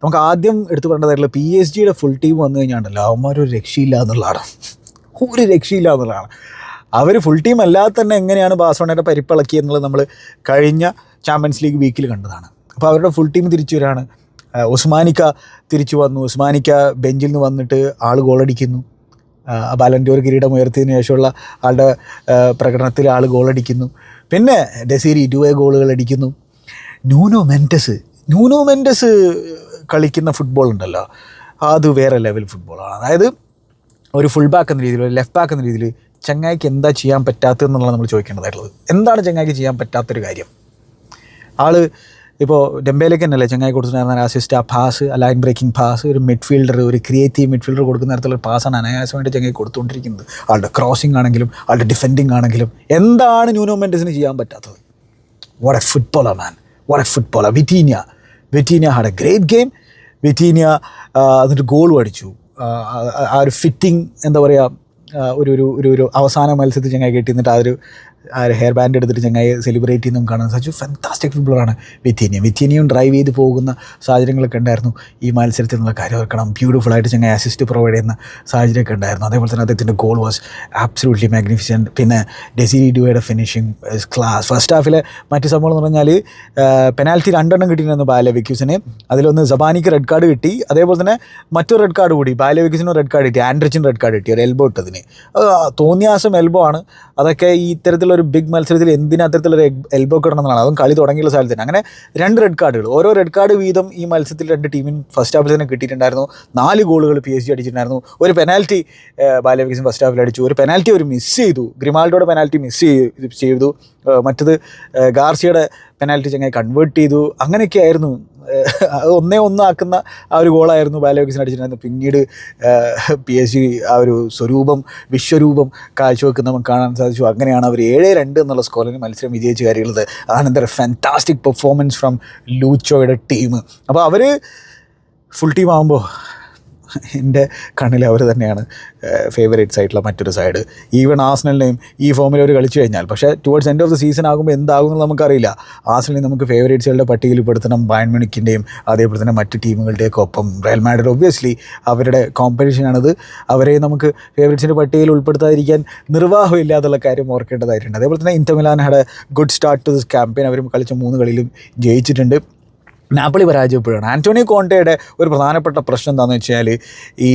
നമുക്ക് ആദ്യം എടുത്തു പറയേണ്ടതായിട്ടുള്ള പി എസ് ജിയുടെ ഫുൾ ടീം വന്നു കഴിഞ്ഞാണ്ടല്ലോ അവന്മാരൊരു രക്ഷയില്ല എന്നുള്ളതാണ്. ഒരു രക്ഷയില്ല എന്നുള്ളതാണ്. അവർ ഫുൾ ടീം അല്ലാതെ തന്നെ എങ്ങനെയാണ് ബാഴ്സലോണയുടെ പരിപ്പിളക്കിയെന്നുള്ളത് നമ്മൾ കഴിഞ്ഞ ചാമ്പ്യൻസ് ലീഗ് വീക്കിൽ കണ്ടതാണ്. അപ്പോൾ അവരുടെ ഫുൾ ടീം തിരിച്ചു വരാണ്. ഉസ്മാനിക്ക തിരിച്ചു വന്നു. ഉസ്മാനിക്ക ബെഞ്ചിൽ നിന്ന് വന്നിട്ട് ആൾ ഗോളടിക്കുന്നു ബാലൻഡോർ കിരീടം ഉയർത്തിയതിനു ശേഷമുള്ള ആളുടെ പ്രകടനത്തിൽ ആൾ ഗോളടിക്കുന്നു പിന്നെ ഡെസീരി ഇരുപത് ഗോളുകൾ അടിക്കുന്നു. ന്യൂനോ മെന്റസ് ന്യൂനോ മെന്റസ് കളിക്കുന്ന ഫുട്ബോൾ ഉണ്ടല്ലോ. അത് വേറെ ലെവൽ ഫുട്ബോളാണ് അതായത് ഒരു ഫുൾ ബാക്ക് എന്ന രീതിയിൽ ഒരു ലെഫ്റ്റ് ബാക്ക് എന്ന രീതിയിൽ ചങ്ങായിക്ക് എന്താ ചെയ്യാൻ പറ്റാത്തതെന്നുള്ളത് നമ്മൾ ചോദിക്കേണ്ടതായിട്ടുള്ളത്. എന്താണ് ചങ്ങായിക്ക് ചെയ്യാൻ പറ്റാത്തൊരു കാര്യം? ആൾ ഇപ്പോൾ ഡെമ്പേലേക്ക് തന്നെയല്ലേ ചങ്ങായി കൊടുത്തിട്ടുണ്ടായിരുന്ന അസിസ്റ്റ് ആ പാസ് ലൈൻ ബ്രേക്കിംഗ് പാസ് ഒരു മിഡ്ഫീൽഡർ ഒരു ക്രിയേറ്റീവ് മിഡ്ഫീൽഡർ കൊടുക്കുന്ന തരത്തിലുള്ള പാസ്സാണ് അനായാസമായിട്ട് ചങ്ങായി കൊടുത്തുകൊണ്ടിരിക്കുന്നത്. ആളുടെ ക്രോസിംഗ് ആണെങ്കിലും ആളുടെ ഡിഫെൻഡിങ് ആണെങ്കിലും. എന്താണ് ന്യൂനോ ചെയ്യാൻ പറ്റാത്തത്? What a footballer man what a footballer Vitinha. Vitinha had a great game Vitinha എന്നിട്ട് ഗോളും അടിച്ചു. ആ ഒരു ഫിറ്റിംഗ് എന്താ പറയുക ഒരു ഒരു ഒരു ഒരു അവസാന മത്സരത്തിൽ ചങ്ങായി കെട്ടി. എന്നിട്ട് ആ ഒരു ആ ഹെയർ ബാൻഡ് എടുത്തിട്ട് ചങ്ങായി സെലിബ്രേറ്റ് ചെയ്യുന്നതും കാണാൻ സാധിച്ചു ഫാന്റാസ്റ്റിക് ഫുട്ബോളാണ് വിറ്റീനിയം വിത്യനിയും. ഡ്രൈവ് ചെയ്ത് പോകുന്ന സാഹചര്യങ്ങളൊക്കെ ഉണ്ടായിരുന്നു. ഈ മത്സരത്തിൽ നിന്നുള്ള കാര്യം ഓർക്കണം. ബ്യൂട്ടിഫുൾ ആയിട്ട് ചങ്ങായി അസിസ്റ്റ് പ്രൊവൈഡ് ചെയ്യുന്ന സാഹചര്യമൊക്കെ ഉണ്ടായിരുന്നു. അതേപോലെ തന്നെ അദ്ദേഹത്തിന്റെ ഗോൾ വാസ് ആബ്സലൂട്ട്ലി മാഗ്നിഫിഷ്യന്റ് പിന്നെ ഡെസിരി ഡുവയുടെ ഫിനിഷിംഗ് ക്ലാസ് ഫസ്റ്റ് ഹാഫിലെ മറ്റ് സംഭവം എന്ന് പറഞ്ഞാൽ പെനാൽറ്റി രണ്ടെണ്ണം കിട്ടിയിരുന്നു ബാലവിക്യൂസിന് അതിലൊന്ന് സബാനിക്ക് റെഡ് കാർഡ് കിട്ടി. അതേപോലെ തന്നെ മറ്റൊരു റെഡ് കാർഡ് കൂടി. ബാലവിക്യൂസിന് റെഡ് കാർഡ് കിട്ടി. ആൻഡ്രിച്ചിന് റെഡ് കാർഡ് കിട്ടി. ഒരു എൽബോ ഇട്ടതിന്. തോന്നിയാസം എൽബോ ആണ്. അതൊക്കെ ഈ ഇത്തരത്തിലൊരു ബിഗ് മത്സരത്തിൽ എന്തിനാ അത്തരത്തിലൊരു എൽബോ കിടണമെന്നാണ് അതും കളി തുടങ്ങിയുള്ള സ്ഥലത്തിന് അങ്ങനെ രണ്ട് റെഡ് കാർഡുകൾ ഓരോ റെഡ് കാർഡ് വീതം ഈ മത്സരത്തിൽ രണ്ട് ടീമിനും ഫസ്റ്റ് ഹാഫിൽ തന്നെ കിട്ടിയിട്ടുണ്ടായിരുന്നു. നാല് ഗോളുകൾ പി എസ് ജി അടിച്ചിട്ടുണ്ടായിരുന്നു. ഒരു പെനാൽറ്റി ബാലവിക്സിൻ ഫസ്റ്റ് ഹാഫിൽ അടിച്ചു. ഒരു പെനാൽറ്റി അവർ മിസ് ചെയ്തു. ഗ്രിമാൾഡോയുടെ പെനാൽറ്റി മിസ് ചെയ്തു. മറ്റത് ഗാർസിയുടെ പെനാൽറ്റി ചങ്ങായി കൺവേർട്ട് ചെയ്തു. അങ്ങനെയൊക്കെ ആയിരുന്നു അത് ഒന്നേ ഒന്നാക്കുന്ന ആ ഒരു ഗോളായിരുന്നു ബാലോഗിസിന് അടിച്ചിട്ടുണ്ടായിരുന്നു പിന്നീട് പി എസ് ജി ആ ഒരു സ്വരൂപം വിശ്വരൂപം കാഴ്ചവെക്കുന്ന നമുക്ക് കാണാൻ സാധിച്ചു. അങ്ങനെയാണ് അവർ ഏഴ് രണ്ട് എന്നുള്ള സ്കോറിന് മത്സരം വിജയിച്ച് കാര്യമുള്ളത് അനന്തര ഫാന്റാസ്റ്റിക് പെർഫോമൻസ് ഫ്രം ലൂച്ചോയുടെ ടീം അപ്പോൾ അവർ ഫുൾ ടീം ആകുമ്പോൾ എന്റെ കണ്ണിൽ അവർ തന്നെയാണ് ഫേവറേറ്റ്സ് ആയിട്ടുള്ള മറ്റൊരു സൈഡ് ഈവൻ ആസ്നലിനെയും ഈ ഫോമിൽ അവർ കളിച്ചു കഴിഞ്ഞാൽ പക്ഷേ towards end of the season ആകുമ്പോൾ എന്താകും എന്ന് നമുക്കറിയില്ല. ആസ്നലിനെ നമുക്ക് ഫേവറേറ്റ്സുകളുടെ പട്ടികയിൽ പെടുത്തണം ബയൺ മ്യൂണിക്കിന്റെയും അതേപോലെ തന്നെ മറ്റ് ടീമുകളുടെയൊക്കെ ഒപ്പം റയൽ മാഡ്രിഡ് ഒബ്വിയസ്ലി അവരുടെ കോമ്പറ്റീഷനാണത് അവരെ നമുക്ക് ഫേവറേറ്റ്സിന്റെ പട്ടികയിൽ ഉൾപ്പെടുത്താതിരിക്കാൻ നിർവാഹമില്ല എന്നുള്ള കാര്യം ഓർക്കേണ്ടതായിട്ടുണ്ട്. അതേപോലെ തന്നെ Inter Milan had a good start to this campaign അവരും കളിച്ച മൂന്ന് കളിയിലും ജയിച്ചിട്ടുണ്ട്. നാപ്പിളി പരാജയപ്പെടുകയാണ്. ആന്റോണി കോണ്ടയുടെ ഒരു പ്രധാനപ്പെട്ട പ്രശ്നം എന്താണെന്ന് വെച്ചാൽ ഈ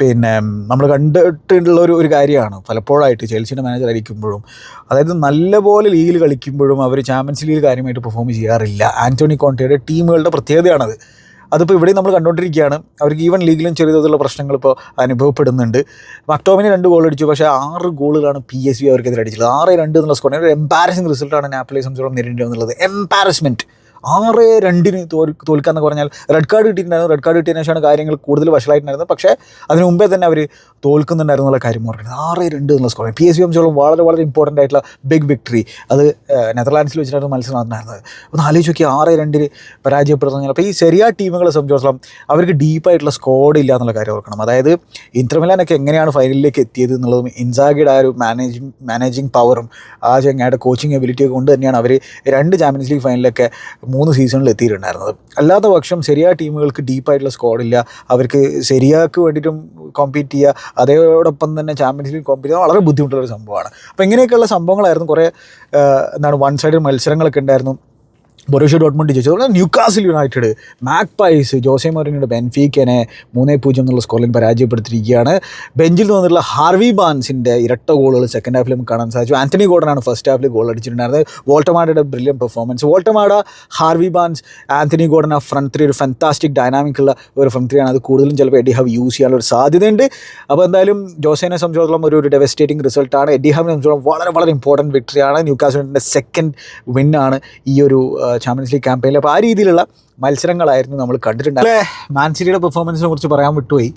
പിന്നെ നമ്മൾ കണ്ടിട്ടുള്ള ഒരു ഒരു കാര്യമാണ്. പലപ്പോഴായിട്ട് ചെൽസിയുടെ മാനേജർ ആയിരിക്കുമ്പോഴും അതായത് നല്ലപോലെ ലീഗിൽ കളിക്കുമ്പോഴും അവർ ചാമ്പ്യൻസ് ലീഗിൽ കാര്യമായിട്ട് പെർഫോം ചെയ്യാറില്ല. ആന്റോണി കോണ്ടയുടെ ടീമുകളുടെ പ്രത്യേകതയാണത്. അതിപ്പോൾ ഇവിടെ നമ്മൾ കണ്ടുകൊണ്ടിരിക്കുകയാണ് അവർക്ക് ഈവൻ ലീഗിലും ചെറിയ തോതിലുള്ള പ്രശ്നങ്ങൾ ഇപ്പോൾ അനുഭവപ്പെടുന്നുണ്ട്. മക്ടോമിന് രണ്ട് ഗോൾ അടിച്ചു. പക്ഷേ ആറ് ഗോളുകളാണ് പി എസ് വി അവർക്കെതിരെ അടിച്ചത്. ആറ് രണ്ട് എന്നുള്ള സ്കോർ ഒരു എംപാരസിംഗ് റിസൾട്ടാണ് നാപ്പിളെ സംബന്ധിച്ചോളം നേരിടേണ്ടി വന്നുള്ളത് എംപാരസ്മെന്റ് ആറ് രണ്ടിന് തോൽ തോൽക്കാന്ന് പറഞ്ഞാൽ റെഡ് കാർഡ് കിട്ടിയിട്ടുണ്ടായിരുന്നു. റെഡ് കാർഡ് കിട്ടിയതിനു ശേഷമാണ് കാര്യങ്ങൾ കൂടുതൽ വഷളായിട്ടുണ്ടായിരുന്നത്. പക്ഷേ അതിന് മുമ്പേ തന്നെ അവർ തോൽക്കുന്നുണ്ടായിരുന്നു എന്നുള്ള കാര്യം ഓർക്കുന്നത് ആറ് രണ്ട് എന്നുള്ള സ്കോർ പി എസ് സി വളരെ വളരെ ഇമ്പോർട്ടന്റ് ആയിട്ടുള്ള ബിഗ് വിക്ടറി അത് നെതർലാൻഡ്സിൽ വെച്ചിട്ടായിരുന്നു മത്സരം നടന്നിരുന്നത് ഒന്ന് ആലോചിച്ച് നോക്കി ആറ് രണ്ടിന് പരാജയപ്പെടുന്ന അപ്പോൾ ഈ ചെറിയ ടീമുകളെ സംബന്ധിച്ചിടത്തോളം അവർക്ക് ഡീപ്പായിട്ടുള്ള സ്കോഡ് ഇല്ല എന്നുള്ള കാര്യം ഓർക്കണം. അതായത് ഇന്റർമിലാനൊക്കെ എങ്ങനെയാണ് ഫൈനലിലേക്ക് എത്തിയത് എന്നുള്ളതും ഇൻസാഗിയുടെ ആ ഒരു മാനേജിങ് മാനേജിങ് പവറും ആ ചെങ്ങായുടെ കോച്ചിങ് എബിലിറ്റിയൊക്കെ കൊണ്ട് തന്നെയാണ് അവർ രണ്ട് ചാമ്പ്യൻസ് ലീഗ് ഫൈനലിലൊക്കെ മൂന്ന് സീസണിൽ എത്തിയിട്ടുണ്ടായിരുന്നത്. അല്ലാത്ത പക്ഷം ശരിയായ ടീമുകൾക്ക് ഡീപ്പായിട്ടുള്ള സ്കോഡില്ല അവർക്ക് ശരിയാക്ക് വേണ്ടിയിട്ടും കോമ്പീറ്റ് ചെയ്യുക. അതോടൊപ്പം തന്നെ ചാമ്പ്യൻസ് ലീഗ് കോമ്പീറ്റ് ചെയ്യുക. വളരെ ബുദ്ധിമുട്ടുള്ള ഒരു സംഭവമാണ്. അപ്പോൾ ഇങ്ങനെയൊക്കെയുള്ള സംഭവങ്ങളായിരുന്നു കുറേ എന്താണ് വൺ സൈഡ് മത്സരങ്ങളൊക്കെ ഉണ്ടായിരുന്നു. ബൊറൂഷ്യ ഡോട്ട്മണ്ട് ജയിച്ചു അതുപോലെ ന്യൂക്കാസിൽ യുണൈറ്റഡ്. മാക് പൈസ് ജോസെ മോറിനോട് ബെൻഫീക്കനെ മൂന്നേ പൂജ്യം എന്നുള്ള സ്കോറിൽ പരാജയപ്പെടുത്തിയിരിക്കുകയാണ്. ബെഞ്ചിൽ വന്നിട്ടുള്ള ഹാർവി ബാൻസിന്റെ ഇരട്ട ഗോളുകൾ സെക്കൻഡ് ഹാഫിൽ നമുക്ക് കാണാൻ സാധിച്ചു. ആന്റണി ഗോർഡനാണ് ഫസ്റ്റ് ഹാഫിൽ ഗോൾ അടിച്ചിട്ടുണ്ടായിരുന്നത്. വോൾട്ടമാഡയുടെ brilliant performance Woltemade Harvey Barnes Anthony Gordon ആ ഫ്രണ്ട് ത്രീ ഒരു ഫാന്റാസ്റ്റിക് ഡൈനാമിക് ഉള്ള ഒരു ഫ്രണ്ട് ത്രീ ആണ്. അത് കൂടുതലും ചിലപ്പോൾ എഡി ഹവ് യൂസ് ചെയ്യാനുള്ള ഒരു സാധ്യതയുണ്ട്. അപ്പോൾ എന്തായാലും ജോസേനെ സംബന്ധിച്ചിടത്തോളം ഒരു ഒരു ഡെവസ്റ്റേറ്റിംഗ് റിസൾട്ടാണ് എഡി ഹവിനെ സംബന്ധിച്ചിടത്തോളം വളരെ വളരെ ഇമ്പോർട്ടന്റ് വിക്ടറിയാണ് ന്യൂ കാസിന്റെ സെക്കൻഡ് വിന്നാണ് ഈ ഒരു ചാമ്പ്യൻസ് ലീഗ് ക്യാമ്പയിനിൽ അപ്പോൾ ആ രീതിയിലുള്ള മത്സരങ്ങളായിരുന്നു നമ്മൾ കണ്ടിട്ടുണ്ട് അല്ലേ? മാൻ പെർഫോമൻസിനെ കുറിച്ച് പറയാൻ വിട്ടുപോയി.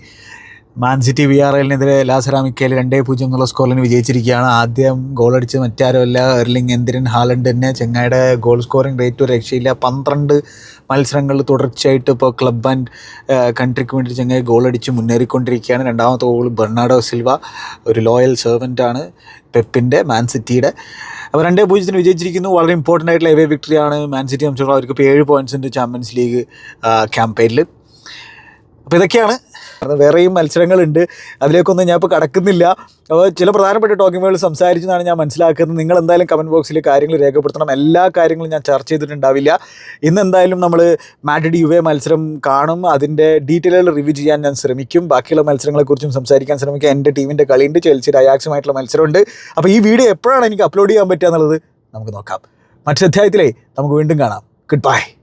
മാൻ സിറ്റി വി ആർ എല്ലിനെതിരെ ലാസറാമിക്കയിൽ രണ്ടേ പൂജ്യം എന്നുള്ള സ്കോറിന് വിജയിച്ചിരിക്കുകയാണ്. ആദ്യം ഗോളടിച്ച് മറ്റാരുമല്ല. എർലിംഗ് എന്തിരൻ ഹാലണ്ട് തന്നെ. ചെങ്ങായുടെ ഗോൾ സ്കോറിംഗ് റേറ്റ് ഒരു രക്ഷയില്ല. പന്ത്രണ്ട് മത്സരങ്ങളിൽ തുടർച്ചയായിട്ട് ഇപ്പോൾ ക്ലബ് ആൻഡ് കൺട്രിക്ക് വേണ്ടി ചെങ്ങായി ഗോളടിച്ച് മുന്നേറിക്കൊണ്ടിരിക്കുകയാണ്. രണ്ടാമത്തെ ഗോൾ ബെർണാഡോ സിൽവ ഒരു ലോയൽ സെർവന്റാണ് പെപ്പിന്റെ മാൻ സിറ്റിയുടെ അപ്പോൾ രണ്ടേ പൂജ്യത്തിന് വിജയിച്ചിരിക്കുന്നു. വളരെ ഇമ്പോർട്ടന്റ് ആയിട്ടുള്ള എവേ വിക്ടറിയാണ് മാൻ സിറ്റി അവർക്ക് ഇപ്പോൾ ഏഴ് പോയിന്റ്സ് ഉണ്ട് ചാമ്പ്യൻസ് ലീഗ് ക്യാമ്പയിനിൽ അപ്പോൾ ഇതൊക്കെയാണ് അത് വേറെയും മത്സരങ്ങളുണ്ട്. അതിലേക്കൊന്നും ഞാൻ ഇപ്പോൾ കടക്കുന്നില്ല. അപ്പോൾ ചില പ്രധാനപ്പെട്ട ടോക്കിങ്ങുകൾ സംസാരിച്ചെന്നാണ് ഞാൻ മനസ്സിലാക്കുന്നത്. നിങ്ങൾ എന്തായാലും കമന്റ് ബോക്സിൽ കാര്യങ്ങൾ രേഖപ്പെടുത്തണം. എല്ലാ കാര്യങ്ങളും ഞാൻ ചർച്ച ചെയ്തിട്ടുണ്ടാവില്ല. ഇന്ന് എന്തായാലും നമ്മൾ മാഡ്രിഡ് യു എ മത്സരം കാണും. അതിന്റെ ഡീറ്റെയിലുകൾ റിവ്യൂ ചെയ്യാൻ ഞാൻ ശ്രമിക്കും. ബാക്കിയുള്ള മത്സരങ്ങളെക്കുറിച്ചും സംസാരിക്കാൻ ശ്രമിക്കാം. എന്റെ ടീമിന്റെ കളിയുണ്ട്. ചെൽസിയുടെ അയാക്സുമായിട്ടുള്ള മത്സരമുണ്ട്. അപ്പോൾ ഈ വീഡിയോ എപ്പോഴാണ് എനിക്ക് അപ്ലോഡ് ചെയ്യാൻ പറ്റുക എന്നുള്ളത് നമുക്ക് നോക്കാം. മറ്റൊരു അധ്യായത്തിലേ നമുക്ക് വീണ്ടും കാണാം. Good bye